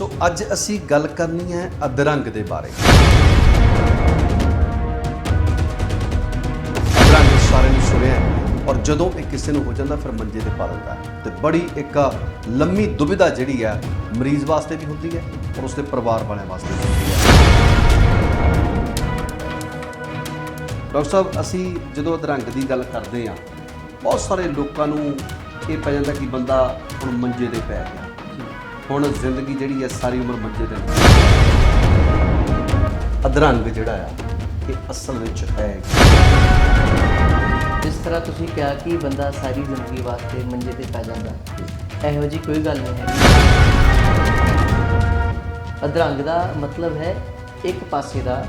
ਸੋ ਅੱਜ ਅਸੀਂ ਗੱਲ ਕਰਨੀ ਹੈ ਅਧਰੰਗ ਦੇ ਬਾਰੇ। ਅਧਰੰਗ ਸਾਰਿਆਂ ਨੂੰ ਸੁਣਿਆ ਔਰ ਜਦੋਂ ਇਹ ਕਿਸੇ ਨੂੰ ਹੋ ਜਾਂਦਾ ਫਿਰ ਮੰਜੇ ਤੇ ਪਾ ਦਿੰਦਾ ਹੈ। ਤੇ ਬੜੀ ਇੱਕ ਲੰਮੀ ਦੁਬਿਧਾ ਜਿਹੜੀ ਹੈ ਮਰੀਜ਼ ਵਾਸਤੇ ਵੀ ਹੁੰਦੀ ਹੈ ਔਰ ਉਸਦੇ ਪਰਿਵਾਰ ਵਾਲਿਆਂ ਵਾਸਤੇ ਵੀ ਹੁੰਦੀ ਹੈ। ਡਾਕਟਰ ਸਾਹਿਬ, ਅਸੀਂ ਜਦੋਂ ਅਧਰੰਗ ਦੀ ਗੱਲ ਕਰਦੇ ਹਾਂ, ਬਹੁਤ ਸਾਰੇ ਲੋਕਾਂ ਨੂੰ ਇਹ ਪੈ ਜਾਂਦਾ ਕਿ ਬੰਦਾ ਹੁਣ ਮੰਜੇ ਤੇ ਪੈ ਗਿਆ। ਹੁਣ ਜ਼ਿੰਦਗੀ ਜਿਹੜੀ ਹੈ ਸਾਰੀ ਉਮਰ ਮੰਜੇ ਤੇ। ਅਧਰੰਗ ਜਿਹੜਾ ਆ ਇਹ ਅਸਲ ਵਿੱਚ ਹੈ ਜਿਸ ਤਰ੍ਹਾਂ ਤੁਸੀਂ ਕਿਹਾ ਕਿ ਬੰਦਾ ਸਾਰੀ ਜ਼ਿੰਦਗੀ ਵਾਸਤੇ ਮੰਜੇ ਤੇ ਪੈ ਜਾਂਦਾ ਇਹੋ ਜੀ ਕੋਈ ਗੱਲ ਨਹੀਂ ਹੈ ਅਧਰੰਗ ਦਾ ਮਤਲਬ ਹੈ ਇੱਕ ਪਾਸੇ ਦਾ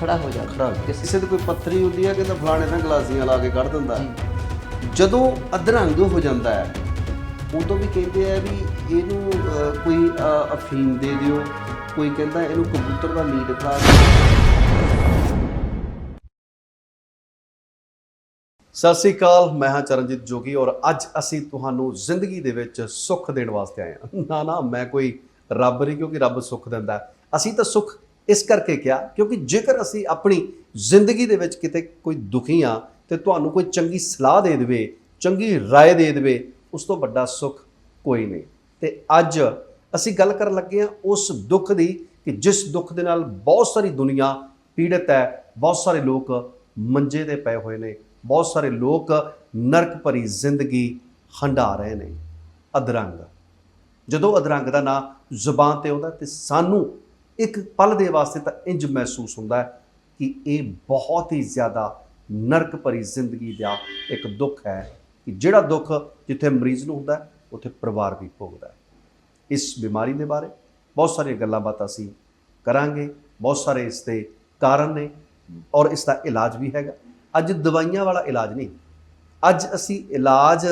ਖੜਾ ਹੋ ਜਾਣਾ ਖੜਾ ਕਿਸੇ ਦੇ ਕੋਈ ਪੱਥਰੀ ਹੁੰਦੀ ਹੈ ਕਿ ਤਾਂ ਫਲਾਣੇ ਨਾਲ ਗਲਾਸੀਆਂ ਲਾ ਕੇ ਕੱਢ ਦਿੰਦਾ। ਜਦੋਂ ਅਧਰੰਗ ਹੋ ਜਾਂਦਾ ਹੈ ਉਦੋਂ ਵੀ ਕਹਿੰਦੇ ਆ ਵੀ ਇਹਨੂੰ ਅਹ, ਕੋਈ ਅਹ, ਅਫੀਮ ਦੇ ਦਿਓ ਕੋਈ ਕਹਿੰਦਾ ਇਹਨੂੰ ਕਬੂਤਰ ਦਾ ਮੀਟ ਖਾ ਦਿਓ ਸਤਿ ਸ੍ਰੀ ਅਕਾਲ ਮੈਂ ਹਾਂ ਚਰਨਜੀਤ ਜੋਗੀ ਔਰ ਅੱਜ ਅਸੀਂ ਤੁਹਾਨੂੰ ਜ਼ਿੰਦਗੀ ਦੇ ਵਿੱਚ ਸੁੱਖ ਦੇਣ ਵਾਸਤੇ ਆਏ ਹਾਂ ਨਾ ਨਾ ਮੈਂ ਕੋਈ ਰੱਬ ਨਹੀਂ ਕਿਉਂਕਿ ਰੱਬ ਸੁੱਖ ਦਿੰਦਾ ਹੈ। ਅਸੀਂ ਤਾਂ ਸੁੱਖ ਇਸ ਕਰਕੇ ਕਿਹਾ ਕਿਉਂਕਿ ਜੇਕਰ ਅਸੀਂ ਆਪਣੀ ਜ਼ਿੰਦਗੀ ਦੇ ਵਿੱਚ ਕਿਤੇ ਕੋਈ ਦੁਖੀ ਆ ਤੇ ਤੁਹਾਨੂੰ ਕੋਈ ਚੰਗੀ ਸਲਾਹ ਦੇ ਦੇਵੇ ਚੰਗੀ رائے ਦੇ ਦੇਵੇ ਉਸ ਤੋਂ ਵੱਡਾ ਸੁੱਖ ਕੋਈ ਨਹੀਂ। ਤੇ ਅੱਜ ਅਸੀਂ ਗੱਲ ਕਰਨ ਲੱਗੇ ਹਾਂ ਉਸ ਦੁੱਖ ਦੀ ਕਿ ਜਿਸ ਦੁੱਖ ਦੇ ਨਾਲ ਬਹੁਤ ਸਾਰੀ ਦੁਨੀਆ ਪੀੜਤ ਹੈ, ਬਹੁਤ ਸਾਰੇ ਲੋਕ ਮੰਜੇ ਤੇ ਪਏ ਹੋਏ ਨੇ, ਬਹੁਤ ਸਾਰੇ ਲੋਕ ਨਰਕ ਭਰੀ ਜ਼ਿੰਦਗੀ ਹੰਡਾ ਰਹੇ ਨੇ। ਅਧਰੰਗ। ਜਦੋਂ ਅਧਰੰਗ ਦਾ ਨਾਂ ਜ਼ੁਬਾਨ ਤੇ ਆਉਂਦਾ ਤੇ ਸਾਨੂੰ ਇੱਕ ਪਲ ਦੇ ਵਾਸਤੇ ਤਾਂ ਇੰਜ ਮਹਿਸੂਸ ਹੁੰਦਾ ਹੈ ਕਿ ਇਹ ਬਹੁਤ ਹੀ ਜ਼ਿਆਦਾ ਨਰਕ ਭਰੀ ਜ਼ਿੰਦਗੀ ਦਾ ਇੱਕ ਦੁੱਖ ਹੈ। ਕਿ ਜਿਹੜਾ ਦੁੱਖ ਜਿੱਥੇ ਮਰੀਜ਼ ਨੂੰ ਹੁੰਦਾ ਉੱਥੇ ਪਰਿਵਾਰ ਵੀ ਭੋਗਦਾ ਇਸ ਬਿਮਾਰੀ ਦੇ ਬਾਰੇ ਬਹੁਤ ਸਾਰੀਆਂ ਗੱਲਾਂ ਬਾਤਾਂ ਅਸੀਂ ਕਰਾਂਗੇ, ਬਹੁਤ ਸਾਰੇ ਇਸ ਦੇ ਕਾਰਨ ਨੇ ਔਰ ਇਸ ਦਾ ਇਲਾਜ ਵੀ ਹੈਗਾ। ਅੱਜ ਦਵਾਈਆਂ ਵਾਲਾ ਇਲਾਜ ਨਹੀਂ। ਅੱਜ ਅਸੀਂ ਇਲਾਜ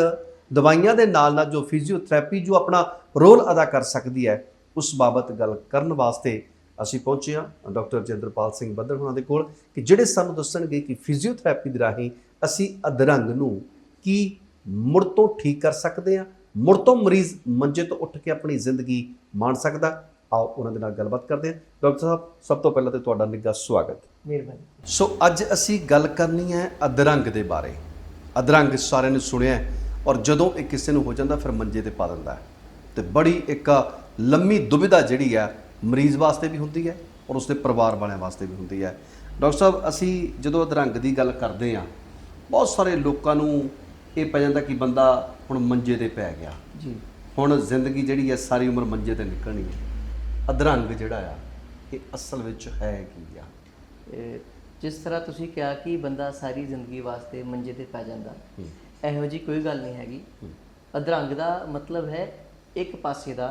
ਦਵਾਈਆਂ ਦੇ ਨਾਲ ਨਾਲ ਜੋ ਫਿਜ਼ੀਓਥੈਰੇਪੀ, ਜੋ ਆਪਣਾ ਰੋਲ ਅਦਾ ਕਰ ਸਕਦੀ ਹੈ, ਉਸ ਬਾਬਤ ਗੱਲ ਕਰਨ ਵਾਸਤੇ ਅਸੀਂ ਪਹੁੰਚੇ ਹਾਂ। ਡਾਕਟਰ ਜੈਂਦਰਪਾਲ ਸਿੰਘ ਬੱਦਰ ਹੋਣਾ ਦੇ ਕੋਲ ਕਿ ਜਿਹੜੇ ਸਾਨੂੰ ਦੱਸਣਗੇ ਕਿ ਫਿਜ਼ੀਓਥੈਰੇਪੀ ਦੇ ਰਾਹੀਂ ਅਸੀਂ ਅਧਰੰਗ ਨੂੰ ਕੀ ਮੁੜ ਤੋਂ ਠੀਕ ਕਰ ਸਕਦੇ ਹਾਂ ਮੁੜ ਤੋਂ ਮਰੀਜ਼ ਮੰਜੇ ਤੋਂ ਉੱਠ ਕੇ ਆਪਣੀ ਜ਼ਿੰਦਗੀ ਮਾਣ ਸਕਦਾ? ਆਓ ਉਹਨਾਂ ਦੇ ਨਾਲ ਗੱਲਬਾਤ ਕਰਦੇ ਹਾਂ। ਡਾਕਟਰ ਸਾਹਿਬ ਸਭ ਤੋਂ ਪਹਿਲਾਂ ਤੇ ਤੁਹਾਡਾ ਨਿੱਘਾ ਸਵਾਗਤ। ਮਿਹਰਬਾਨੀ। ਸੋ ਅੱਜ ਅਸੀਂ ਗੱਲ ਕਰਨੀ ਹੈ ਅਧਰੰਗ ਦੇ ਬਾਰੇ। ਅਧਰੰਗ ਸਾਰਿਆਂ ਨੇ ਸੁਣਿਆ ਔਰ ਜਦੋਂ ਇਹ ਕਿਸੇ ਨੂੰ ਹੋ ਜਾਂਦਾ ਫਿਰ ਮੰਜੇ ਤੇ ਪਾ ਦਿੰਦਾ ਹੈ। ਤੇ ਬੜੀ ਇੱਕ ਲੰਮੀ ਦੁਬਿਧਾ ਜਿਹੜੀ ਹੈ ਮਰੀਜ਼ ਵਾਸਤੇ ਵੀ ਹੁੰਦੀ ਹੈ ਔਰ ਉਸਦੇ ਪਰਿਵਾਰ ਵਾਲਿਆਂ ਵਾਸਤੇ ਵੀ ਹੁੰਦੀ ਹੈ। ਡਾਕਟਰ ਸਾਹਿਬ ਅਸੀਂ ਜਦੋਂ ਅਧਰੰਗ ਦੀ ਗੱਲ ਕਰਦੇ ਹਾਂ ਬਹੁਤ ਸਾਰੇ ਲੋਕਾਂ ਨੂੰ ਇਹ ਪੈ ਜਾਂਦਾ ਕਿ ਬੰਦਾ ਹੁਣ ਮੰਜੇ ਤੇ ਪੈ ਗਿਆ। ਜੀ। ਹੁਣ ਜ਼ਿੰਦਗੀ ਜਿਹੜੀ ਹੈ ਸਾਰੀ ਉਮਰ ਮੰਜੇ ਤੇ ਨਿਕਲਣੀ ਹੈ। ਅਧਰੰਗ ਜਿਹੜਾ ਆ ਇਹ ਅਸਲ ਵਿੱਚ ਹੈ ਕੀ ਆ? ਜਿਸ ਤਰ੍ਹਾਂ ਤੁਸੀਂ ਕਿਹਾ ਕਿ ਬੰਦਾ ਸਾਰੀ ਜ਼ਿੰਦਗੀ ਵਾਸਤੇ ਮੰਜੇ ਤੇ ਪੈ ਜਾਂਦਾ ਇਹੋ ਜੀ ਕੋਈ ਗੱਲ ਨਹੀਂ ਹੈਗੀ। ਅਧਰੰਗ ਦਾ ਮਤਲਬ ਹੈ ਇੱਕ ਪਾਸੇ ਦਾ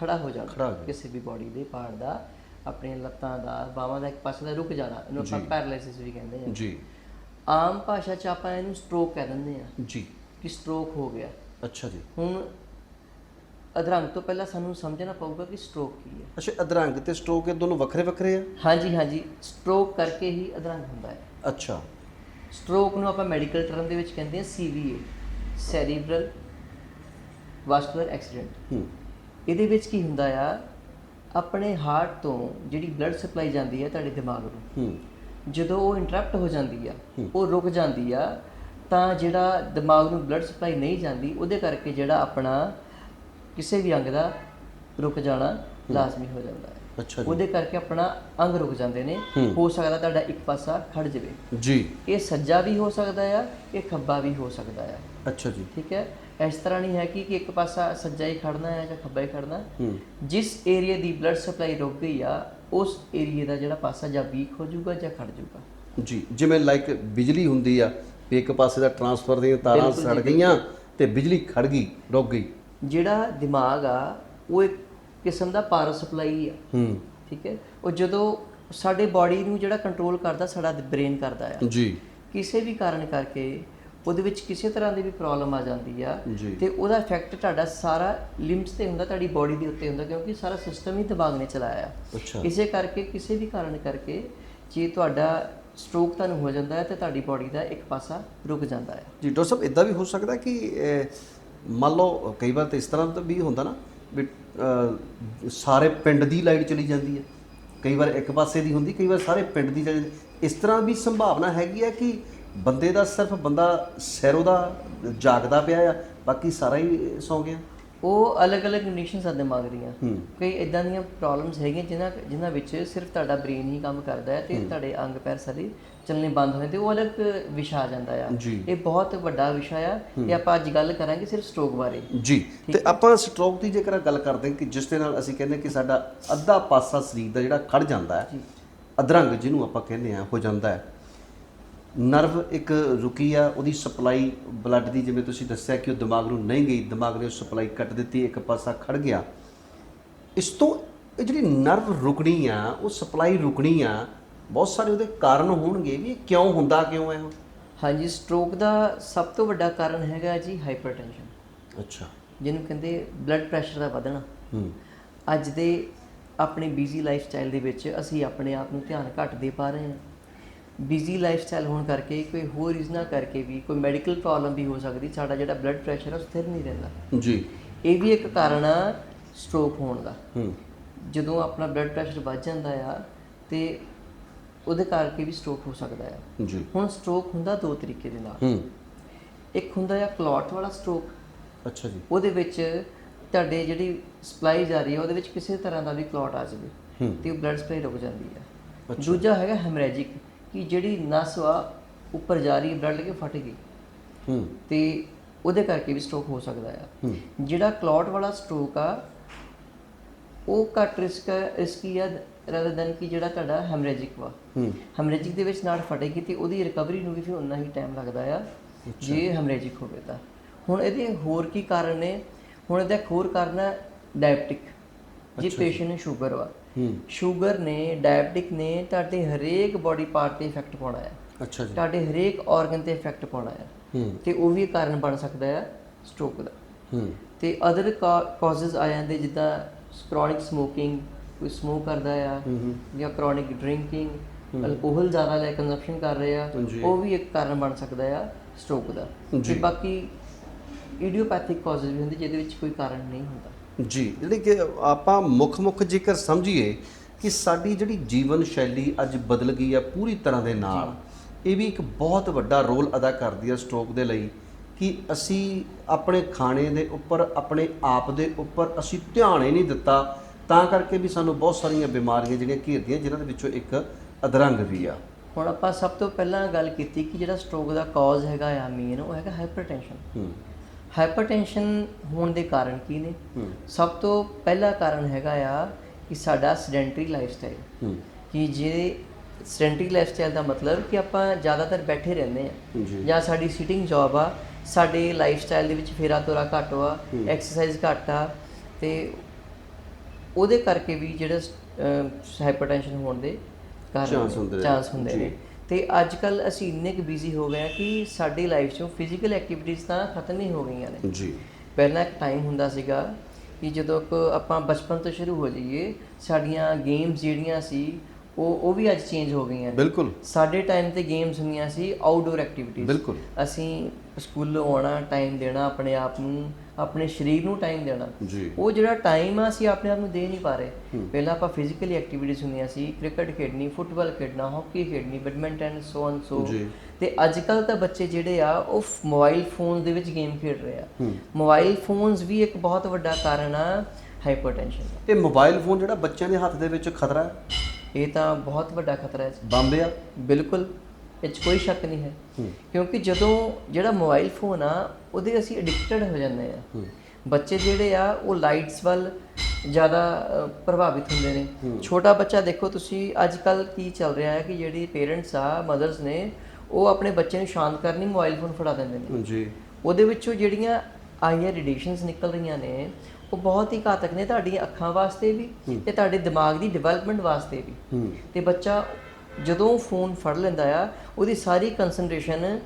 ਖੜਾ ਹੋ ਜਾਣਾ। ਕਿਸੇ ਵੀ ਬਾਡੀ ਦੇ ਪਾਰਟ ਦਾ ਆਪਣੀਆਂ ਲੱਤਾਂ ਦਾ ਬਾਹਾਂ ਦਾ ਇੱਕ ਪਾਸੇ ਦਾ ਰੁਕ ਜਾਣਾ। ਇਹਨੂੰ ਆਪਾਂ। ਪੈਰਾਲਿਸਿਸ ਵੀ ਕਹਿੰਦੇ ਆ ਜੀ। ਆਮ ਭਾਸ਼ਾ 'ਚ ਆਪਾਂ ਇਹਨੂੰ ਸਟ੍ਰੋਕ ਕਹਿ ਦਿੰਦੇ ਆ ਜੀ। ਕਿ ਸਟ੍ਰੋਕ ਹੋ ਗਿਆ। ਅੱਛਾ ਜੀ। ਹੁਣ ਅਧਰੰਗ ਤੋਂ ਪਹਿਲਾਂ ਸਾਨੂੰ ਸਮਝਣਾ ਪਊਗਾ ਕਿ ਸਟ੍ਰੋਕ ਕੀ ਹੈ। ਅੱਛਾ ਅਧਰੰਗ ਤੇ ਸਟ੍ਰੋਕ ਇਹ ਦੋਨੋਂ ਵੱਖਰੇ ਵੱਖਰੇ ਆ? ਹਾਂਜੀ ਹਾਂਜੀ। ਸਟ੍ਰੋਕ ਕਰਕੇ ਹੀ ਅਧਰੰਗ ਹੁੰਦਾ ਹੈ। ਅੱਛਾ। ਸਟ੍ਰੋਕ ਨੂੰ ਆਪਾਂ ਮੈਡੀਕਲ ਟਰਮ ਦੇ ਵਿੱਚ ਕਹਿੰਦੇ ਹਾਂ ਸੀਵੀਏ ਸੈਰੀਬਰਲ ਵਾਸਕੂਲਰ ਐਕਸੀਡੈਂਟ ਹੂੰ। ਇਹਦੇ ਵਿੱਚ ਕੀ ਹੁੰਦਾ ਆ? ਆਪਣੇ ਹਾਰਟ ਤੋਂ ਜਿਹੜੀ ਬਲੱਡ ਸਪਲਾਈ ਜਾਂਦੀ ਹੈ ਤੁਹਾਡੇ ਦਿਮਾਗ ਨੂੰ। ਹੂੰ। ਜਦੋਂ ਉਹ ਇੰਟਰਪਟ ਹੋ ਜਾਂਦੀ ਆ ਉਹ ਰੁਕ ਜਾਂਦੀ ਆ ਤਾਂ ਜਿਹੜਾ ਦਿਮਾਗ ਨੂੰ ਬਲੱਡ ਸਪਲਾਈ ਨਹੀਂ ਜਾਂਦੀ ਉਹਦੇ ਕਰਕੇ ਜਿਹੜਾ ਆਪਣਾ ਕਿਸੇ ਵੀ ਅੰਗ ਦਾ ਰੁਕ ਜਾਣਾ ਲਾਜ਼ਮੀ ਹੋ ਜਾਂਦਾ ਹੈ। ਅੱਛਾ ਜੀ। ਉਹਦੇ ਕਰਕੇ ਆਪਣਾ ਅੰਗ ਰੁਕ ਜਾਂਦੇ ਨੇ। ਹੋ। ਸਕਦਾ ਤੁਹਾਡਾ ਇੱਕ ਪਾਸਾ ਖੜ ਜਾਵੇ। ਜੀ। ਇਹ ਸੱਜਾ ਵੀ ਹੋ ਸਕਦਾ ਆ ਇਹ ਖੱਬਾ ਵੀ ਹੋ ਸਕਦਾ ਆ। ਅੱਛਾ ਜੀ। ਠੀਕ ਹੈ? ਇਸ ਤਰ੍ਹਾਂ ਨਹੀਂ ਹੈ ਕਿ ਕਿ ਇੱਕ ਪਾਸਾ ਸੱਜਾ ਹੀ ਖੜਨਾ ਹੈ ਜਾਂ ਖੱਬਾ ਹੀ ਖੜਨਾ। ਜਿਸ ਏਰੀਆ ਦੀ ਬਲੱਡ ਸਪਲਾਈ ਰੁਕ ਗਈ ਆ ਉਸ ਏਰੀਆ ਦਾ ਜਿਹੜਾ ਪਾਸਾ ਜਾਂ ਵੀਕ ਹੋ ਜਾਊਗਾ ਜਾਂ ਖੜ ਜਾਊਗਾ। ਜੀ ਜਿਵੇਂ ਲਾਈਕ ਬਿਜਲੀ ਹੁੰਦੀ ਆ ਵੀ ਇੱਕ ਪਾਸੇ ਦਾ ਟਰਾਂਸਫਰ ਦੀਆਂ ਤਾਰਾਂ ਬਿਲਕੁਲ ਸੜ ਜੀ, ਗਈਆਂ ਤੇ ਬਿਜਲੀ ਖੜ ਗਈ ਰੁਕ ਗਈ। ਜਿਹੜਾ ਦਿਮਾਗ ਆ ਉਹ ਇੱਕ ਕਿਸਮ ਦਾ ਪਾਵਰ ਸਪਲਾਈ ਆ। ਹੂੰ। ਠੀਕ ਹੈ? ਉਹ ਜਦੋਂ ਸਾਡੇ ਬਾਡੀ ਨੂੰ ਜਿਹੜਾ ਕੰਟਰੋਲ ਕਰਦਾ ਸਾਡਾ ਬ੍ਰੇਨ ਕਰਦਾ ਆ। ਜੀ। ਕਿਸੇ ਵੀ ਕਾਰਨ ਕਰਕੇ ਉਹਦੇ ਵਿੱਚ ਕਿਸੇ ਤਰ੍ਹਾਂ ਦੀ ਵੀ ਪ੍ਰੋਬਲਮ ਆ ਜਾਂਦੀ ਆ। ਤੇ ਉਹਦਾ ਇਫੈਕਟ ਤੁਹਾਡਾ ਸਾਰਾ ਲਿੰਬਸ ਤੇ ਹੁੰਦਾ ਤੁਹਾਡੀ ਬਾਡੀ ਦੇ ਉੱਤੇ ਹੁੰਦਾ ਕਿਉਂਕਿ ਸਾਰਾ ਸਿਸਟਮ ਹੀ ਦਿਮਾਗ ਨੇ ਚਲਾਇਆ। ਇਸੇ ਕਰਕੇ ਕਿਸੇ ਵੀ ਕਾਰਨ ਕਰਕੇ ਜੇ ਤੁਹਾਡਾ ਸਟ੍ਰੋਕ ਤੁਹਾਨੂੰ ਹੋ ਜਾਂਦਾ ਹੈ ਤੇ ਤੁਹਾਡੀ ਬਾਡੀ ਦਾ ਇੱਕ ਪਾਸਾ ਰੁਕ ਜਾਂਦਾ ਹੈ। ਜੀ ਡਾਕਟਰ ਸਾਹਿਬ ਇਦਾਂ ਵੀ ਹੋ ਸਕਦਾ ਕਿ ਮੰਨ ਲਓ ਕਈ ਵਾਰ ਤਾਂ ਇਸ ਤਰ੍ਹਾਂ ਤਾਂ ਵੀ ਹੁੰਦਾ ਨਾ ਵੀ ਸਾਰੇ ਪਿੰਡ ਦੀ ਲਾਈਟ ਚਲੀ ਜਾਂਦੀ ਹੈ। ਕਈ ਵਾਰ ਇੱਕ ਪਾਸੇ ਦੀ ਹੁੰਦੀ ਕਈ ਵਾਰ ਸਾਰੇ ਪਿੰਡ ਦੀ ਚਲੀ ਜਾਂਦੀ। ਇਸ ਤਰ੍ਹਾਂ ਵੀ ਸੰਭਾਵਨਾ ਹੈਗੀ ਹੈ ਕਿ ਬੰਦੇ ਦਾ ਸਿਰਫ ਬੰਦਾ ਸਿਰੋਂ ਦਾ ਜਾਗਦਾ ਪਿਆ ਆ ਬਾਕੀ ਸਾਰਾ ਹੀ ਸੌਂ ਗਿਆ। ਉਹ ਅਲੱਗ-ਅਲੱਗ ਕੰਡੀਸ਼ਨਸ ਆ ਦਿਮਾਗ ਦੀਆਂ। ਕਈ ਇਦਾਂ ਦੀਆਂ ਪ੍ਰੋਬਲਮਸ ਹੈਗੀਆਂ ਜਿਨ੍ਹਾਂ ਜਿਨ੍ਹਾਂ ਵਿੱਚ ਸਿਰਫ ਤੁਹਾਡਾ ਬ੍ਰੇਨ ਹੀ ਕੰਮ ਕਰਦਾ ਹੈ ਤੇ ਤੁਹਾਡੇ ਅੰਗ ਪੈਰ ਸਾਰੇ ਚੱਲਣੇ ਬੰਦ ਹੋ ਜਾਂਦੇ ਉਹ ਅਲੱਗ ਵਿਸ਼ਾ ਆ ਜਾਂਦਾ ਆ। ਇਹ ਬਹੁਤ ਵੱਡਾ ਵਿਸ਼ਾ ਆ ਤੇ ਆਪਾਂ ਅੱਜ ਗੱਲ ਕਰਾਂਗੇ ਸਿਰਫ ਸਟ੍ਰੋਕ ਬਾਰੇ। ਜੀ। ਤੇ ਆਪਾਂ ਸਟ੍ਰੋਕ ਦੀ ਜੇਕਰ ਗੱਲ ਕਰਦੇ ਕਿ ਜਿਸ ਦੇ ਨਾਲ ਅਸੀਂ ਕਹਿੰਦੇ ਕਿ ਸਾਡਾ ਅੱਧਾ ਪਾਸਾ ਸਰੀਰ ਦਾ ਜਿਹੜਾ ਖੜ ਜਾਂਦਾ ਹੈ ਅਧਰੰਗ ਜਿਹਨੂੰ ਆਪਾਂ ਕਹਿੰਦੇ ਆ ਹੋ ਜਾਂਦਾ ਹੈ। ਨਰਵ ਇੱਕ ਰੁਕੀ ਆ ਉਹਦੀ ਸਪਲਾਈ ਬਲੱਡ ਦੀ ਜਿਵੇਂ ਤੁਸੀਂ ਦੱਸਿਆ ਕਿ ਉਹ ਦਿਮਾਗ ਨੂੰ ਨਹੀਂ ਗਈ ਦਿਮਾਗ ਨੇ ਉਹ ਸਪਲਾਈ ਕੱਟ ਦਿੱਤੀ ਇੱਕ ਪਾਸਾ ਖੜ ਗਿਆ। ਇਸ ਤੋਂ ਇਹ ਜਿਹੜੀ ਨਰਵ ਰੁਕਣੀ ਆ ਉਹ ਸਪਲਾਈ ਰੁਕਣੀ ਆ ਬਹੁਤ ਸਾਰੇ ਉਹਦੇ ਕਾਰਨ ਹੋਣਗੇ ਵੀ ਇਹ ਕਿਉਂ ਹੁੰਦਾ ਕਿਉਂ ਹੈ ਉਹ ਹਾਂਜੀ ਸਟ੍ਰੋਕ ਦਾ ਸਭ ਤੋਂ ਵੱਡਾ ਕਾਰਨ ਹੈਗਾ ਜੀ ਹਾਈਪਰਟੈਂਸ਼ਨ ਅੱਛਾ। ਜਿਹਨੂੰ ਕਹਿੰਦੇ ਬਲੱਡ ਪ੍ਰੈਸ਼ਰ ਦਾ ਵਧਣਾ। ਹੂੰ। ਅੱਜ ਦੇ ਆਪਣੇ ਬਿਜ਼ੀ ਲਾਈਫ ਸਟਾਈਲ ਦੇ ਵਿੱਚ ਅਸੀਂ ਆਪਣੇ ਆਪ ਨੂੰ ਧਿਆਨ ਘੱਟ ਦੇ ਪਾ ਰਹੇ ਹਾਂ। ਬਿਜ਼ੀ ਲਾਈਫ ਸਟਾਈਲ ਹੋਣ ਕਰਕੇ ਕੋਈ ਹੋਰ ਰੀਜ਼ਨਾਂ ਕਰਕੇ ਵੀ ਕੋਈ ਮੈਡੀਕਲ ਪ੍ਰੋਬਲਮ ਵੀ ਹੋ ਸਕਦੀ ਸਾਡਾ ਜਿਹੜਾ ਬਲੱਡ ਪ੍ਰੈਸ਼ਰ ਹੈ ਉਹ ਸਥਿਰ ਨਹੀਂ ਰਹਿੰਦਾ। ਜੀ। ਇਹ ਵੀ ਇੱਕ ਕਾਰਨ ਆ ਸਟ੍ਰੋਕ ਹੋਣ ਦਾ। ਹੂੰ। ਜਦੋਂ ਆਪਣਾ ਬਲੱਡ ਪ੍ਰੈਸ਼ਰ ਵੱਧ ਜਾਂਦਾ ਆ ਤੇ ਉਹਦੇ ਕਰਕੇ ਵੀ ਸਟ੍ਰੋਕ ਹੋ ਸਕਦਾ ਆ। ਜੀ। ਹੁਣ ਸਟ੍ਰੋਕ ਹੁੰਦਾ ਦੋ ਤਰੀਕੇ ਦੇ ਨਾਲ। ਹੂੰ। ਇੱਕ ਹੁੰਦਾ ਆ ਕਲੌਟ ਵਾਲਾ ਸਟ੍ਰੋਕ ਅੱਛਾ ਜੀ। ਉਹਦੇ ਵਿੱਚ ਤੁਹਾਡੇ ਜਿਹੜੀ ਸਪਲਾਈ ਜਾ ਰਹੀ ਹੈ ਉਹਦੇ ਵਿੱਚ ਕਿਸੇ ਤਰ੍ਹਾਂ ਦਾ ਵੀ ਕਲੌਟ ਆ ਜਾਵੇ। ਤੇ ਉਹ ਬਲੱਡ ਸਪਲਾਈ ਰੁਕ ਜਾਂਦੀ ਹੈ ਦੂਜਾ ਹੈਗਾ ਹੈਮਰੇਜਿਕ ਕਿ ਜਿਹੜੀ ਨਸ ਵਾ ਉੱਪਰ ਜਾ ਰਹੀ ਬਲੱਡ ਲੈ ਕੇ ਫਟ ਗਈ। ਹੂੰ। ਤੇ ਉਹਦੇ ਕਰਕੇ ਵੀ ਸਟ੍ਰੋਕ ਹੋ ਸਕਦਾ ਆ। ਜਿਹੜਾ ਕਲੌਟ ਵਾਲਾ ਸਟ੍ਰੋਕ ਆ ਉਹ ਘੱਟ ਰਿਸਕ ਰਿਸਕੀ ਆ ਰਦਰ ਦਨ ਕਿ ਜਿਹੜਾ ਤੁਹਾਡਾ ਹੈਮਰੇਜਿਕ ਵਾ। ਹੈਮਰੇਜਿਕ ਦੇ ਵਿੱਚ ਨਾੜ ਫਟੇਗੀ ਤੇ ਉਹਦੀ ਰਿਕਵਰੀ ਨੂੰ ਵੀ ਫਿਰ ਉਨਾ ਹੀ ਟਾਈਮ ਲੱਗਦਾ ਆ ਜੇ ਹੈਮਰੇਜਿਕ ਹੋਵੇ ਤਾਂ। ਹੁਣ ਇਹਦੇ ਹੋਰ ਕੀ ਕਾਰਨ ਨੇ? ਹੁਣ ਇਹਦਾ ਹੋਰ ਕਾਰਨ ਹੈ ਡਾਇਬਟਿਕ ਜੇ ਪੇਸ਼ੈਂਟ ਨੂੰ ਸ਼ੂਗਰ ਵਾ। ਸ਼ੂਗਰ ਨੇ ਡਾਇਬਟਿਕ ਨੇ ਤੁਹਾਡੇ ਹਰੇਕ ਬਾਡੀ ਪਾਰਟ ਤੇ ਇਫੈਕਟ ਪਾਉਣਾ ਹੈ। ਅੱਛਾ ਜੀ। ਤੁਹਾਡੇ ਹਰੇਕ ਆਰਗਨ ਤੇ ਇਫੈਕਟ ਪਾਉਣਾ ਹੈ। ਤੇ ਉਹ ਵੀ ਕਾਰਨ ਬਣ ਸਕਦਾ ਹੈ ਸਟ੍ਰੋਕ ਦਾ। ਹੂੰ। ਤੇ ਅਦਰ ਕਾਜ਼ਸ ਆ ਜਾਂਦੇ ਜਿੱਦਾਂ ਕ੍ਰੋਨਿਕ ਸਮੋਕਿੰਗ ਕੋਈ ਸਮੋਕ ਕਰਦਾ ਆ ਜਾਂ ਕ੍ਰੋਨਿਕ ਡਰਿੰਕਿੰਗ ਅਲਕੋਹਲ ਜ਼ਿਆਦਾ ਲੈ ਕੰਜ਼ੰਪਸ਼ਨ ਕਰ ਰਹੇ ਆ। ਉਹ ਵੀ ਇੱਕ ਕਾਰਨ ਬਣ ਸਕਦਾ ਆ ਸਟ੍ਰੋਕ ਦਾ। ਤੇ ਬਾਕੀ ਇਡੀਓਪੈਥਿਕ ਕਾਜ਼ਸ ਵੀ ਹੁੰਦੇ ਜਿਹਦੇ ਵਿੱਚ ਕੋਈ ਕਾਰਨ ਨਹੀਂ ਹੁੰਦਾ। ਜੀ ਜਿਹੜੀ ਕਿ ਆਪਾਂ ਮੁੱਖ ਮੁੱਖ ਜੇਕਰ ਸਮਝੀਏ ਕਿ ਸਾਡੀ ਜਿਹੜੀ ਜੀਵਨ ਸ਼ੈਲੀ ਅੱਜ ਬਦਲ ਗਈ ਹੈ ਪੂਰੀ ਤਰ੍ਹਾਂ ਦੇ ਨਾਲ ਇਹ ਵੀ ਇੱਕ ਬਹੁਤ ਵੱਡਾ ਰੋਲ ਅਦਾ ਕਰਦੀ ਹੈ ਸਟ੍ਰੋਕ ਦੇ ਲਈ ਕਿ ਅਸੀਂ ਆਪਣੇ ਖਾਣੇ ਦੇ ਉੱਪਰ ਆਪਣੇ ਆਪ ਦੇ ਉੱਪਰ ਅਸੀਂ ਧਿਆਨ ਹੀ ਨਹੀਂ ਦਿੱਤਾ ਤਾਂ ਕਰਕੇ ਵੀ ਸਾਨੂੰ ਬਹੁਤ ਸਾਰੀਆਂ ਬਿਮਾਰੀਆਂ ਜਿਹੜੀਆਂ ਘੇਰਦੀਆਂ ਜਿਨ੍ਹਾਂ ਦੇ ਵਿੱਚੋਂ ਇੱਕ ਅਧਰੰਗ ਵੀ ਆ। ਹੁਣ ਆਪਾਂ ਸਭ ਤੋਂ ਪਹਿਲਾਂ ਗੱਲ ਕੀਤੀ ਕਿ ਜਿਹੜਾ ਸਟ੍ਰੋਕ ਦਾ ਕਾਜ਼ ਹੈਗਾ ਆ ਮੇਨ ਉਹ ਹੈਗਾ ਹਾਈਪਰਟੈਂਸ਼ਨ ਹੂੰ। ਹਾਈਪਰਟੈਂਸ਼ਨ ਹੋਣ ਦੇ ਕਾਰਨ ਕੀ ਨੇ? ਸਭ ਤੋਂ ਪਹਿਲਾ ਕਾਰਨ ਹੈਗਾ ਆ ਕਿ ਸਾਡਾ ਸੈਡੈਂਟਰੀ ਲਾਈਫਸਟਾਈਲ। ਕਿ ਜੇ ਸੈਡੈਂਟਰੀ ਲਾਈਫਸਟਾਈਲ ਦਾ ਮਤਲਬ ਕਿ ਆਪਾਂ ਜ਼ਿਆਦਾਤਰ ਬੈਠੇ ਰਹਿੰਦੇ ਆ। ਜੀ। ਸਾਡੀ ਸਿਟਿੰਗ ਜੌਬ ਆ ਸਾਡੇ ਲਾਈਫਸਟਾਈਲ ਦੇ ਵਿੱਚ ਫੇਰਾ ਤੋਰਾ ਘੱਟ ਆ ਐਕਸਰਸਾਈਜ਼ ਘੱਟ ਆ ਤੇ ਉਹਦੇ ਕਰਕੇ ਵੀ ਜਿਹੜਾ ਹਾਈਪਰਟੈਂਸ਼ਨ ਹੋਣ ਦੇ ਕਾਰਨ। ਚਾਂਸ ਹੁੰਦੇ ਨੇ। ਤੇ ਅੱਜ ਕੱਲ ਅਸੀਂ ਇੰਨੇ ਕੁ ਬਿਜ਼ੀ ਹੋ ਗਏ ਆ ਕਿ ਸਾਡੀ ਲਾਈਫ 'ਚੋਂ ਫਿਜ਼ੀਕਲ ਐਕਟੀਵਿਟੀਜ਼ ਤਾਂ ਖਤਮ ਹੀ ਹੋ ਗਈਆਂ ਨੇ। ਜੀ। ਪਹਿਲਾਂ ਇੱਕ ਟਾਈਮ ਹੁੰਦਾ ਸੀਗਾ ਕਿ ਜਦੋਂ ਕ ਆਪਾਂ ਬਚਪਨ ਤੋਂ ਸ਼ੁਰੂ ਹੋ ਜਾਈਏ ਸਾਡੀਆਂ ਗੇਮਸ ਜਿਹੜੀਆਂ ਸੀ ਉਹ ਉਹ ਵੀ ਅੱਜ ਚੇਂਜ ਹੋ ਗਈਆਂ ਬਿਲਕੁਲ। ਸਾਡੇ ਟਾਈਮ ਤੇ ਗੇਮਸ ਹੁੰਦੀਆਂ ਸੀ ਆਊਟਡੋਰ ਐਕਟੀਵਿਟੀਜ਼ ਬਿਲਕੁਲ। ਅਸੀਂ ਸਕੂਲੋਂ ਆਉਣਾ ਟਾਈਮ ਦੇਣਾ ਆਪਣੇ ਆਪ ਨੂੰ ਆਪਣੇ ਸਰੀਰ ਨੂੰ ਟਾਈਮ ਦੇਣਾ। ਜੀ। ਉਹ ਜਿਹੜਾ ਟਾਈਮ ਆ ਅਸੀਂ ਆਪਣੇ ਆਪ ਨੂੰ ਦੇ ਨਹੀਂ ਪਾ ਰਹੇ। ਪਹਿਲਾਂ ਆਪਾਂ ਫਿਜ਼ੀਕਲੀ ਐਕਟੀਵਿਟੀਜ਼ ਹੁੰਦੀਆਂ ਸੀ ਕ੍ਰਿਕਟ ਖੇਡਣੀ ਫੁੱਟਬਾਲ ਖੇਡਣਾ ਹਾਕੀ ਖੇਡਣੀ ਬੈਡਮਿੰਟਨ ਸੋ ਔਨ ਸੋ। ਤੇ ਅੱਜ ਕੱਲ ਤਾਂ ਬੱਚੇ ਜਿਹੜੇ ਆ ਉਹ ਮੋਬਾਈਲ ਫੋਨ ਦੇ ਵਿੱਚ ਗੇਮ ਖੇਡ ਰਹੇ ਆ। ਮੋਬਾਈਲ ਫੋਨਸ ਵੀ ਇੱਕ ਬਹੁਤ ਵੱਡਾ ਕਾਰਨ ਆ ਹਾਈਪਰਟੈਂਸ਼ਨ ਦਾ। ਇਹ ਮੋਬਾਈਲ ਫੋਨ ਜਿਹੜਾ ਬੱਚਿਆਂ ਦੇ ਹੱਥ ਦੇ ਵਿੱਚ ਖਤਰਾ ਹੈ? ਇਹ ਤਾਂ ਬਹੁਤ ਵੱਡਾ ਖਤਰਾ ਹੈ ਬੰਬ ਆ? ਬਿਲਕੁਲ। ਇਹ 'ਚ ਕੋਈ ਸ਼ੱਕ ਨਹੀਂ ਹੈ। ਕਿਉਂਕਿ ਜਦੋਂ ਜਿਹੜਾ ਮੋਬਾਈਲ ਫੋਨ ਆ ਉਹਦੇ ਅਸੀਂ ਐਡਿਕਟਡ ਹੋ ਜਾਂਦੇ ਆ। ਬੱਚੇ ਜਿਹੜੇ ਆ ਉਹ ਲਾਈਟਸ ਵੱਲ ਜ਼ਿਆਦਾ ਪ੍ਰਭਾਵਿਤ ਹੁੰਦੇ ਨੇ। ਛੋਟਾ ਬੱਚਾ ਦੇਖੋ ਤੁਸੀਂ ਅੱਜ ਕੱਲ ਕੀ ਚੱਲ ਰਿਹਾ ਹੈ ਕਿ ਜਿਹੜੀ ਪੇਰੈਂਟਸ ਆ ਮਦਰਸ ਨੇ ਉਹ ਆਪਣੇ ਬੱਚੇ ਨੂੰ ਸ਼ਾਂਤ ਕਰਨ ਲਈ ਮੋਬਾਈਲ ਫੋਨ ਫੜਾ ਦਿੰਦੇ ਨੇ। ਜੀ ਉਹਦੇ ਵਿੱਚੋਂ ਜਿਹੜੀਆਂ ਆਈਆਰ ਰੇਡੀਏਸ਼ਨਸ ਨਿਕਲ ਰਹੀਆਂ ਨੇ ਉਹ ਬਹੁਤ ਹੀ ਘਾਤਕ ਨੇ ਤੁਹਾਡੀਆਂ ਅੱਖਾਂ ਵਾਸਤੇ ਵੀ ਤੇ ਤੁਹਾਡੇ ਦਿਮਾਗ ਦੀ ਡਿਵੈਲਪਮੈਂਟ ਵਾਸਤੇ ਵੀ। ਤੇ ਬੱਚਾ ਜਦੋਂ ਫੋਨ ਫੜ ਲੈਂਦਾ ਆ ਉਹਦੀ ਸਾਰੀ ਕਨਸੈਂਟਰੇਸ਼ਨ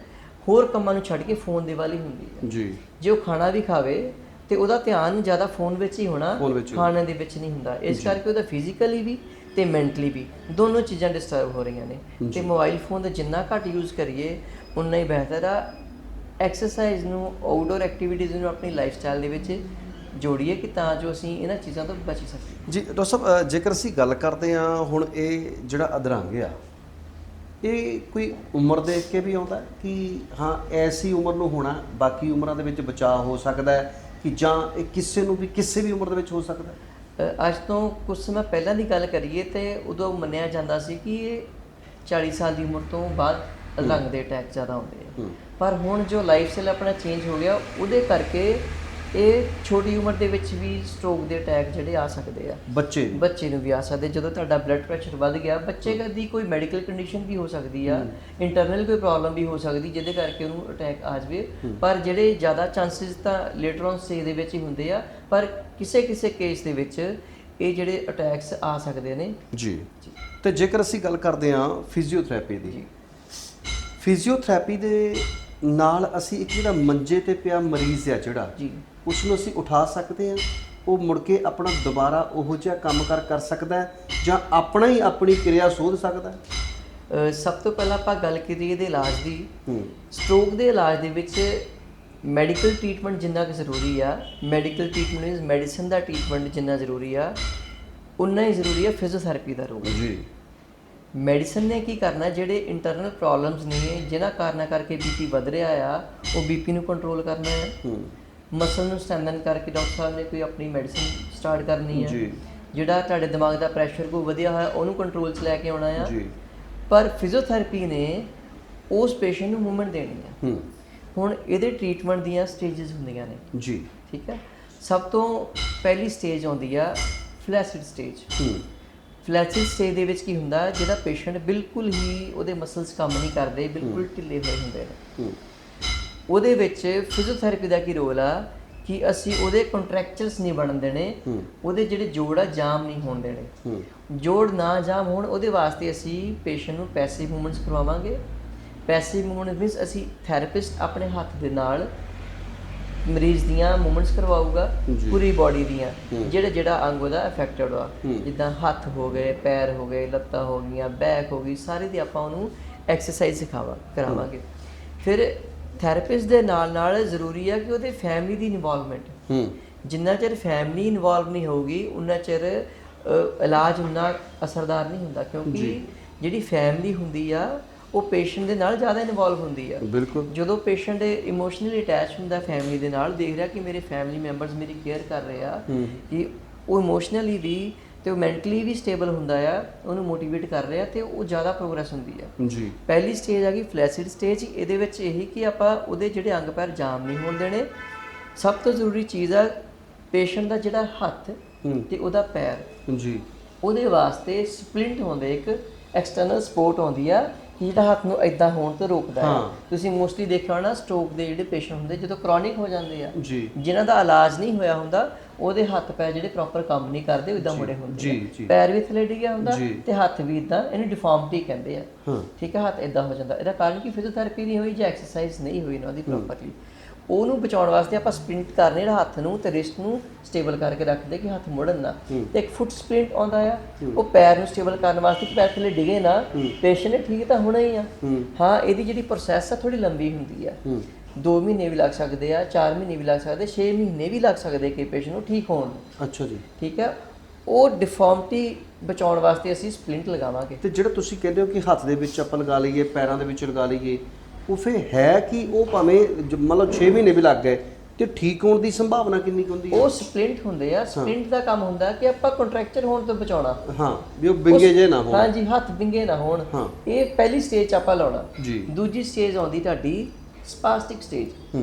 ਹੋਰ ਕੰਮਾਂ ਨੂੰ ਛੱਡ ਕੇ ਫੋਨ ਦੇ ਵੱਲ ਹੀ ਹੁੰਦੀ ਹੈ ਜੀ। ਜੇ ਉਹ ਖਾਣਾ ਵੀ ਖਾਵੇ ਤੇ ਉਹਦਾ ਧਿਆਨ ਜ਼ਿਆਦਾ ਫੋਨ ਵਿੱਚ ਹੀ ਹੋਣਾ। ਖਾਣੇ ਦੇ ਵਿੱਚ ਨਹੀਂ ਹੁੰਦਾ। ਇਸ ਕਰਕੇ ਉਹਦਾ ਫਿਜ਼ੀਕਲੀ ਵੀ ਤੇ ਮੈਂਟਲੀ ਵੀ ਦੋਨੋਂ ਚੀਜ਼ਾਂ ਡਿਸਟਰਬ ਹੋ ਰਹੀਆਂ ਨੇ। ਤੇ ਮੋਬਾਈਲ ਫੋਨ ਦਾ ਜਿੰਨਾ ਘੱਟ ਯੂਜ਼ ਕਰੀਏ ਉਨਾ ਹੀ ਬਿਹਤਰ ਆ। ਐਕਸਰਸਾਈਜ਼ ਨੂੰ ਆਊਟਡੋਰ ਐਕਟੀਵਿਟੀਜ਼ ਨੂੰ ਆਪਣੀ ਲਾਈਫਸਟਾਈਲ ਦੇ ਵਿੱਚ ਜੋੜੀਏ ਕਿ ਤਾਂ ਜੋ ਅਸੀਂ ਇਹਨਾਂ ਚੀਜ਼ਾਂ ਤੋਂ ਬਚ ਸਕੀਏ। ਜੀ ਡਾਕਟਰ ਸਾਹਿਬ ਜੇਕਰ ਅਸੀਂ ਗੱਲ ਕਰਦੇ ਹਾਂ ਹੁਣ ਇਹ ਜਿਹੜਾ ਅਧਰੰਗ ਆ ਇਹ ਕੋਈ ਉਮਰ ਦੇਖ ਕੇ ਵੀ ਆਉਂਦਾ ਕਿ ਹਾਂ ਐਸੀ ਉਮਰ ਨੂੰ ਹੋਣਾ ਬਾਕੀ ਉਮਰਾਂ ਦੇ ਵਿੱਚ ਬਚਾਅ ਹੋ ਸਕਦਾ ਹੈ ਕਿ ਜਾਂ ਇਹ ਕਿਸੇ ਨੂੰ ਵੀ ਕਿਸੇ ਵੀ ਉਮਰ ਦੇ ਵਿੱਚ ਹੋ ਸਕਦਾ ਹੈ? ਅੱਜ ਤੋਂ ਕੁਝ ਸਮਾਂ ਪਹਿਲਾਂ ਦੀ ਗੱਲ ਕਰੀਏ ਤੇ ਉਦੋਂ ਮੰਨਿਆ ਜਾਂਦਾ ਸੀ ਕਿ ਇਹ 40 ਸਾਲ ਦੀ ਉਮਰ ਤੋਂ ਬਾਅਦ ਲੰਗ ਦੇ ਅਟੈਕ ਜ਼ਿਆਦਾ ਹੁੰਦੇ ਆ। ਪਰ ਹੁਣ ਜੋ ਲਾਈਫ ਸਟਾਈਲ ਆਪਣਾ ਚੇਂਜ ਹੋ ਗਿਆ ਉਹਦੇ ਕਰਕੇ ਇਹ ਛੋਟੀ ਉਮਰ ਦੇ ਵਿੱਚ ਵੀ ਸਟ੍ਰੋਕ ਦੇ ਅਟੈਕ ਜਿਹੜੇ ਆ ਸਕਦੇ ਆ। ਬੱਚੇ। ਬੱਚੇ ਨੂੰ ਵੀ ਆ ਸਕਦੇ। ਜਦੋਂ ਤੁਹਾਡਾ ਬਲੱਡ ਪ੍ਰੈਸ਼ਰ ਵੱਧ ਗਿਆ ਬੱਚੇ ਦੀ ਕੋਈ ਮੈਡੀਕਲ ਕੰਡੀਸ਼ਨ ਵੀ ਹੋ ਸਕਦੀ ਆ ਇੰਟਰਨਲ ਕੋਈ ਪ੍ਰੋਬਲਮ ਵੀ ਹੋ ਸਕਦੀ ਜਿਹਦੇ ਕਰਕੇ ਉਹਨੂੰ ਅਟੈਕ ਆ ਜਾਵੇ। ਪਰ ਜਿਹੜੇ ਜ਼ਿਆਦਾ ਚਾਂਸਸ ਤਾਂ ਲੇਟਰ ਔਨ ਸਟੇਜ ਦੇ ਵਿੱਚ ਹੀ ਹੁੰਦੇ ਆ। ਪਰ ਕਿਸੇ ਕਿਸੇ ਕੇਸ ਦੇ ਵਿੱਚ ਇਹ ਜਿਹੜੇ ਅਟੈਕਸ ਆ ਸਕਦੇ ਨੇ। ਜੀ। ਤੇ ਜੇਕਰ ਅਸੀਂ ਗੱਲ ਕਰਦੇ ਹਾਂ ਫਿਜ਼ੀਓਥੈਰੇਪੀ ਦੀ। ਫਿਜ਼ੀਓਥੈਰੇਪੀ ਦੇ ਨਾਲ ਅਸੀਂ ਇੱਕ ਜਿਹੜਾ ਮੰਜੇ ਤੇ ਪਿਆ ਮਰੀਜ਼ ਆ ਜਿਹੜਾ ਜੀ। ਉਸ ਨੂੰ ਅਸੀਂ ਉਠਾ ਸਕਦੇ ਹਾਂ ਉਹ ਮੁੜ ਕੇ ਆਪਣਾ ਦੁਬਾਰਾ ਉਹੋ ਜਿਹਾ ਕੰਮ ਕਰ ਕਰ ਸਕਦਾ ਹੈ ਜਾਂ ਆਪਣਾ ਹੀ ਆਪਣੀ ਕਿਰਿਆ ਸੋਧ ਸਕਦਾ ਹੈ? ਸਭ ਤੋਂ ਪਹਿਲਾਂ ਆਪਾਂ ਗੱਲ ਕਰੀਏ ਇਹਦੇ ਇਲਾਜ ਦੀ। ਹੂੰ। ਸਟ੍ਰੋਕ ਦੇ ਇਲਾਜ ਦੇ ਵਿੱਚ ਮੈਡੀਕਲ ਟ੍ਰੀਟਮੈਂਟ ਜਿੰਨਾ ਕੁ ਜ਼ਰੂਰੀ ਆ ਮੈਡੀਕਲ ਟ੍ਰੀਟਮੈਂਟ ਇਜ਼ ਮੈਡੀਸਨ ਦਾ ਟ੍ਰੀਟਮੈਂਟ ਜਿੰਨਾ ਜ਼ਰੂਰੀ ਆ ਉਨਾ ਹੀ ਜ਼ਰੂਰੀ ਆ ਫਿਜ਼ੀਓਥੈਰੇਪੀ ਦਾ ਰੋਲ ਜੀ। ਮੈਡੀਸਨ ਨੇ ਕੀ ਕਰਨਾ ਜਿਹੜੇ ਇੰਟਰਨਲ ਪ੍ਰੋਬਲਮਸ ਨੇ ਜਿਨ੍ਹਾਂ ਕਾਰਨਾਂ ਕਰਕੇ ਬੀਪੀ ਵਧ ਰਿਹਾ ਆ ਉਹ ਬੀਪੀ ਨੂੰ ਕੰਟਰੋਲ ਕਰਨਾ ਹੈ ਹੂੰ। ਮਸਲ ਨੂੰ ਸਟ੍ਰੈਂਥਨ ਕਰਕੇ ਡਾਕਟਰ ਸਾਹਿਬ ਨੇ ਕੋਈ ਆਪਣੀ ਮੈਡੀਸਨ ਸਟਾਰਟ ਕਰਨੀ ਹੈ ਜੀ। ਜਿਹੜਾ ਤੁਹਾਡੇ ਦਿਮਾਗ ਦਾ ਪ੍ਰੈਸ਼ਰ ਕੋ ਵਧਿਆ ਹੋਇਆ ਉਹਨੂੰ ਕੰਟਰੋਲ 'ਚ ਲੈ ਕੇ ਆਉਣਾ ਆ। ਜੀ। ਪਰ ਫਿਜ਼ੀਓਥੈਰੇਪੀ ਨੇ ਉਸ ਪੇਸ਼ੈਂਟ ਨੂੰ ਮੂਵਮੈਂਟ ਦੇਣੀ ਹੈ ਹੂੰ। ਹੁਣ ਇਹਦੇ ਟ੍ਰੀਟਮੈਂਟ ਦੀਆਂ ਸਟੇजेस ਹੁੰਦੀਆਂ ਨੇ। ਜੀ। ਠੀਕ ਹੈ ਸਭ ਤੋਂ ਪਹਿਲੀ ਸਟੇਜ ਆਉਂਦੀ ਆ ਫਲੈਸਿਡ ਸਟੇਜ ਹੂੰ। ਫਲੈਸਿਡ ਸਟੇਜ ਦੇ ਵਿੱਚ ਕੀ ਹੁੰਦਾ ਜਿਹੜਾ ਪੇਸ਼ੈਂਟ ਬਿਲਕੁਲ ਹੀ ਉਹਦੇ ਮਸਲਸ ਕੰਮ ਨਹੀਂ ਕਰਦੇ ਬਿਲਕੁਲ ਢਿੱਲੇ ਹੋਏ ਹੁੰਦੇ ਨੇ। ਹੂੰ। ਉਹਦੇ ਵਿੱਚ ਫਿਜ਼ੀਓਥੈਰੇਪੀ ਦਾ ਕੀ ਰੋਲ ਆ ਕਿ ਅਸੀਂ ਉਹਦੇ ਕੰਟਰੈਕਚਰਸ ਨਹੀਂ ਬਣਨ ਦੇਣੇ। ਉਹਦੇ ਜਿਹੜੇ ਜੋੜ ਆ ਜਾਮ ਨਹੀਂ ਹੋਣ ਦੇਣੇ ਜੋੜ ਨਾ ਜਾਮ ਹੋਣ ਉਹਦੇ ਵਾਸਤੇ ਅਸੀਂ ਪੇਸ਼ੈਂਟ ਨੂੰ ਪੈਸਿਵ ਮੂਵਮੈਂਟਸ ਕਰਵਾਵਾਂਗੇ ਪੈਸਿਵ ਮੂਵਮੈਂਟ ਮੀਨਸ ਅਸੀਂ ਥੈਰੇਪਿਸਟ ਆਪਣੇ ਹੱਥ ਦੇ ਨਾਲ ਮਰੀਜ਼ ਦੀਆਂ ਮੂਵਮੈਂਟਸ ਕਰਵਾਊਗਾ। ਪੂਰੀ ਬਾਡੀ ਦੀਆਂ। ਜਿਹੜਾ ਜਿਹੜਾ ਅੰਗ ਉਹਦਾ ਅਫੈਕਟਡ ਆ। ਜਿੱਦਾਂ ਹੱਥ ਹੋ ਗਏ ਪੈਰ ਹੋ ਗਏ ਲੱਤਾਂ ਹੋ ਗਈਆਂ ਬੈਕ ਹੋ ਗਈ ਸਾਰੀ ਦੀ ਆਪਾਂ ਉਹਨੂੰ ਐਕਸਰਸਾਈਜ਼ ਸਿਖਾਵਾ ਕਰਾਵਾਂਗੇ ਫਿਰ ਥੈਰੇਪਿਸਟ ਦੇ ਨਾਲ ਨਾਲ ਜ਼ਰੂਰੀ ਆ ਕਿ ਉਹਦੇ ਫੈਮਿਲੀ ਦੀ ਇਨਵੋਲਵਮੈਂਟ ਹੂੰ। ਜਿੰਨਾ ਚਿਰ ਫੈਮਿਲੀ ਇਨਵੋਲਵ ਨਹੀਂ ਹੋਊਗੀ ਉਨਾ ਚਿਰ ਇਲਾਜ ਉਨਾ ਅਸਰਦਾਰ ਨਹੀਂ ਹੁੰਦਾ। ਕਿਉਂਕਿ। ਜਿਹੜੀ ਫੈਮਿਲੀ ਹੁੰਦੀ ਆ ਉਹ ਪੇਸ਼ੈਂਟ ਦੇ ਨਾਲ ਜ਼ਿਆਦਾ ਇਨਵੋਲਵ ਹੁੰਦੀ ਆ। ਬਿਲਕੁਲ। ਜਦੋਂ ਪੇਸ਼ੈਂਟ ਇਮੋਸ਼ਨਲੀ ਅਟੈਚ ਹੁੰਦਾ ਫੈਮਿਲੀ ਦੇ ਨਾਲ ਦੇਖ ਰਿਹਾ ਕਿ ਮੇਰੇ ਫੈਮਿਲੀ ਮੈਂਬਰਸ ਮੇਰੀ ਕੇਅਰ ਕਰ ਰਹੇ ਆ। ਕਿ ਉਹ ਇਮੋਸ਼ਨਲੀ ਵੀ ਤੇ ਉਹ ਮੈਂਟਲੀ ਵੀ ਸਟੇਬਲ ਹੁੰਦਾ ਆ ਉਹਨੂੰ ਮੋਟੀਵੇਟ ਕਰ ਰਿਹਾ ਤੇ ਉਹ ਜ਼ਿਆਦਾ ਪ੍ਰੋਗਰੈਸ ਹੁੰਦੀ ਆ। ਜੀ। ਪਹਿਲੀ ਸਟੇਜ ਆ ਗਈ ਫਲੈਸਿਡ ਸਟੇਜ ਇਹਦੇ ਵਿੱਚ ਇਹੀ ਕਿ ਆਪਾਂ ਉਹਦੇ ਜਿਹੜੇ ਅੰਗ ਪੈਰ ਜਾਮ ਨਹੀਂ ਹੋਣ ਦੇਣੇ। ਸਭ ਤੋਂ ਜ਼ਰੂਰੀ ਚੀਜ਼ ਆ ਪੇਸ਼ੈਂਟ ਦਾ ਜਿਹੜਾ ਹੱਥ। ਤੇ ਉਹਦਾ ਪੈਰ। ਜੀ। ਉਹਦੇ ਵਾਸਤੇ ਸਪਲਿੰਟ ਹੁੰਦੇ ਇੱਕ ਐਕਸਟਰਨਲ ਸਪੋਰਟ ਆਉਂਦੀ ਆ ਕਿ ਜਿਹੜਾ ਹੱਥ ਨੂੰ ਇਦਾਂ ਹੋਣ ਤੋਂ ਰੋਕਦਾ ਹੈ ਹਾਂ। ਤੁਸੀਂ ਮੋਸਟਲੀ ਦੇਖਿਆ ਹੋਣਾ ਸਟ੍ਰੋਕ ਦੇ ਜਿਹੜੇ ਪੇਸ਼ੈਂਟ ਹੁੰਦੇ ਜਦੋਂ ਕ੍ਰੋਨਿਕ ਹੋ ਜਾਂਦੇ ਆ ਜੀ। ਜਿਨ੍ਹਾਂ ਦਾ ਇਲਾਜ ਨਹੀਂ ਹੋਇਆ ਹੁੰਦਾ ਉਹਦੇ ਹੱਥ ਪੈਰ ਜਿਹੜੇ ਪ੍ਰੋਪਰ ਕੰਮ ਨਹੀਂ ਕਰਦੇ ਇਦਾਂ ਮੁੜੇ ਹੁੰਦੇ ਜੀ, ਆ। ਜੀ। ਪੈਰ ਵੀ ਥੱਲੇ ਡਿੱਗਿਆ ਹੁੰਦਾ। ਤੇ ਹੱਥ ਵੀ ਇਦਾਂ ਇਹਨੂੰ ਡਿਫਾਰਮਿਟੀ ਕਹਿੰਦੇ ਆ। ਠੀਕ ਹੈ ਹੱਥ ਇਦਾਂ ਹੋ ਜਾਂਦਾ। ਇਹਦਾ ਕਾਰਨ ਕੀ ਫਿਜ਼ੀਓਥੈਰੇਪੀ ਨਹੀਂ ਹੋਈ ਜਾਂ ਐਕਸਰਸਾਈਜ਼ ਨਹੀਂ ਹੋਈ ਨਾ ਉਹਦੀ ਪ੍ਰੋਪਰਲੀ ਉਹਨੂੰ ਬਚਾਉਣ ਵਾਸਤੇ ਆਪਾਂ ਸਪ੍ਰਿੰਟ ਕਰਨੇ ਜਿਹੜਾ ਹੱਥ ਨੂੰ ਤੇ ਰਿਸਟ ਨੂੰ ਸਟੇਬਲ ਕਰਕੇ ਰੱਖਦੇ ਕਿ ਹੱਥ ਮੁੜਨ ਨਾ। ਤੇ ਇੱਕ ਫੁੱਟ ਸਪ੍ਰਿੰਟ ਆਉਂਦਾ ਆ ਉਹ ਪੈਰ ਨੂੰ ਸਟੇਬਲ ਕਰਨ ਵਾਸਤੇ ਕਿ ਪੈਰ ਥੱਲੇ ਡਿਗੇ ਨਾ ਪੇਸ਼ੈਂਟ ਠੀਕ ਤਾਂ ਹੋਣਾ ਹੀ ਆ। ਹਾਂ। ਇਹਦੀ ਜਿਹੜੀ ਪ੍ਰੋਸੈਸ ਆ ਥੋੜੀ ਲੰਬੀ ਹੁੰਦੀ ਆ। 2 ਮਹੀਨੇ ਵੀ ਲੱਗ ਸਕਦੇ ਆ 4 ਮਹੀਨੇ ਵੀ ਲੱਗ ਸਕਦੇ 6 ਮਹੀਨੇ ਵੀ ਲੱਗ ਸਕਦੇ ਕਿ ਪੇਸ਼ੈਂਟ ਨੂੰ ਠੀਕ ਹੋਣ ਨੂੰ। ਅੱਛਾ ਜੀ। ਠੀਕ ਹੈ ਉਹ ਡਿਫਾਰਮਿਟੀ ਬਚਾਉਣ ਵਾਸਤੇ ਅਸੀਂ ਸਪਲਿੰਟ ਲਗਾਵਾਂਗੇ। ਤੇ ਜਿਹੜਾ ਤੁਸੀਂ ਕਹਿੰਦੇ ਹੋ ਕਿ ਹੱਥ ਦੇ ਵਿੱਚ ਆਪਾਂ ਲਗਾ ਲਈਏ ਪੈਰਾਂ ਦੇ ਵਿੱਚ ਲਗਾ ਲਈਏ ਉਹ ਫਿਰ ਹੈ ਕਿ ਉਹ ਭਾਵੇਂ ਲਓ 6 ਮਹੀਨੇ ਵੀ ਲੱਗ ਗਏ ਤੇ ਠੀਕ ਹੋਣ ਦੀ ਸੰਭਾਵਨਾ ਕਿੰਨੀ ਹੁੰਦੀ ਹੈ? ਉਹ ਸਪਲਿੰਟ ਹੁੰਦੇ ਆ। ਸਪਲਿੰਟ ਦਾ ਕੰਮ ਹੁੰਦਾ ਕਿ ਆਪਾਂ ਕੰਟਰੈਕਚਰ ਹੋਣ ਤੋਂ ਬਚਾਉਣਾ। ਹਾਂ ਵੀ ਉਹ ਬਿੰਗੇ ਜੇ ਨਾ ਹੋਣ। ਹਾਂਜੀ ਹੱਥ ਵਿੰਗੇ ਨਾ ਹੋਣ। ਇਹ ਪਹਿਲੀ ਸਟੇਜ ਆਪਾਂ ਲਾਉਣਾ। ਜੀ। ਦੂਜੀ ਸਟੇਜ ਆਉਂਦੀ ਤੁਹਾਡੀ ਸਪਾਸਟਿਕ ਸਟੇਜ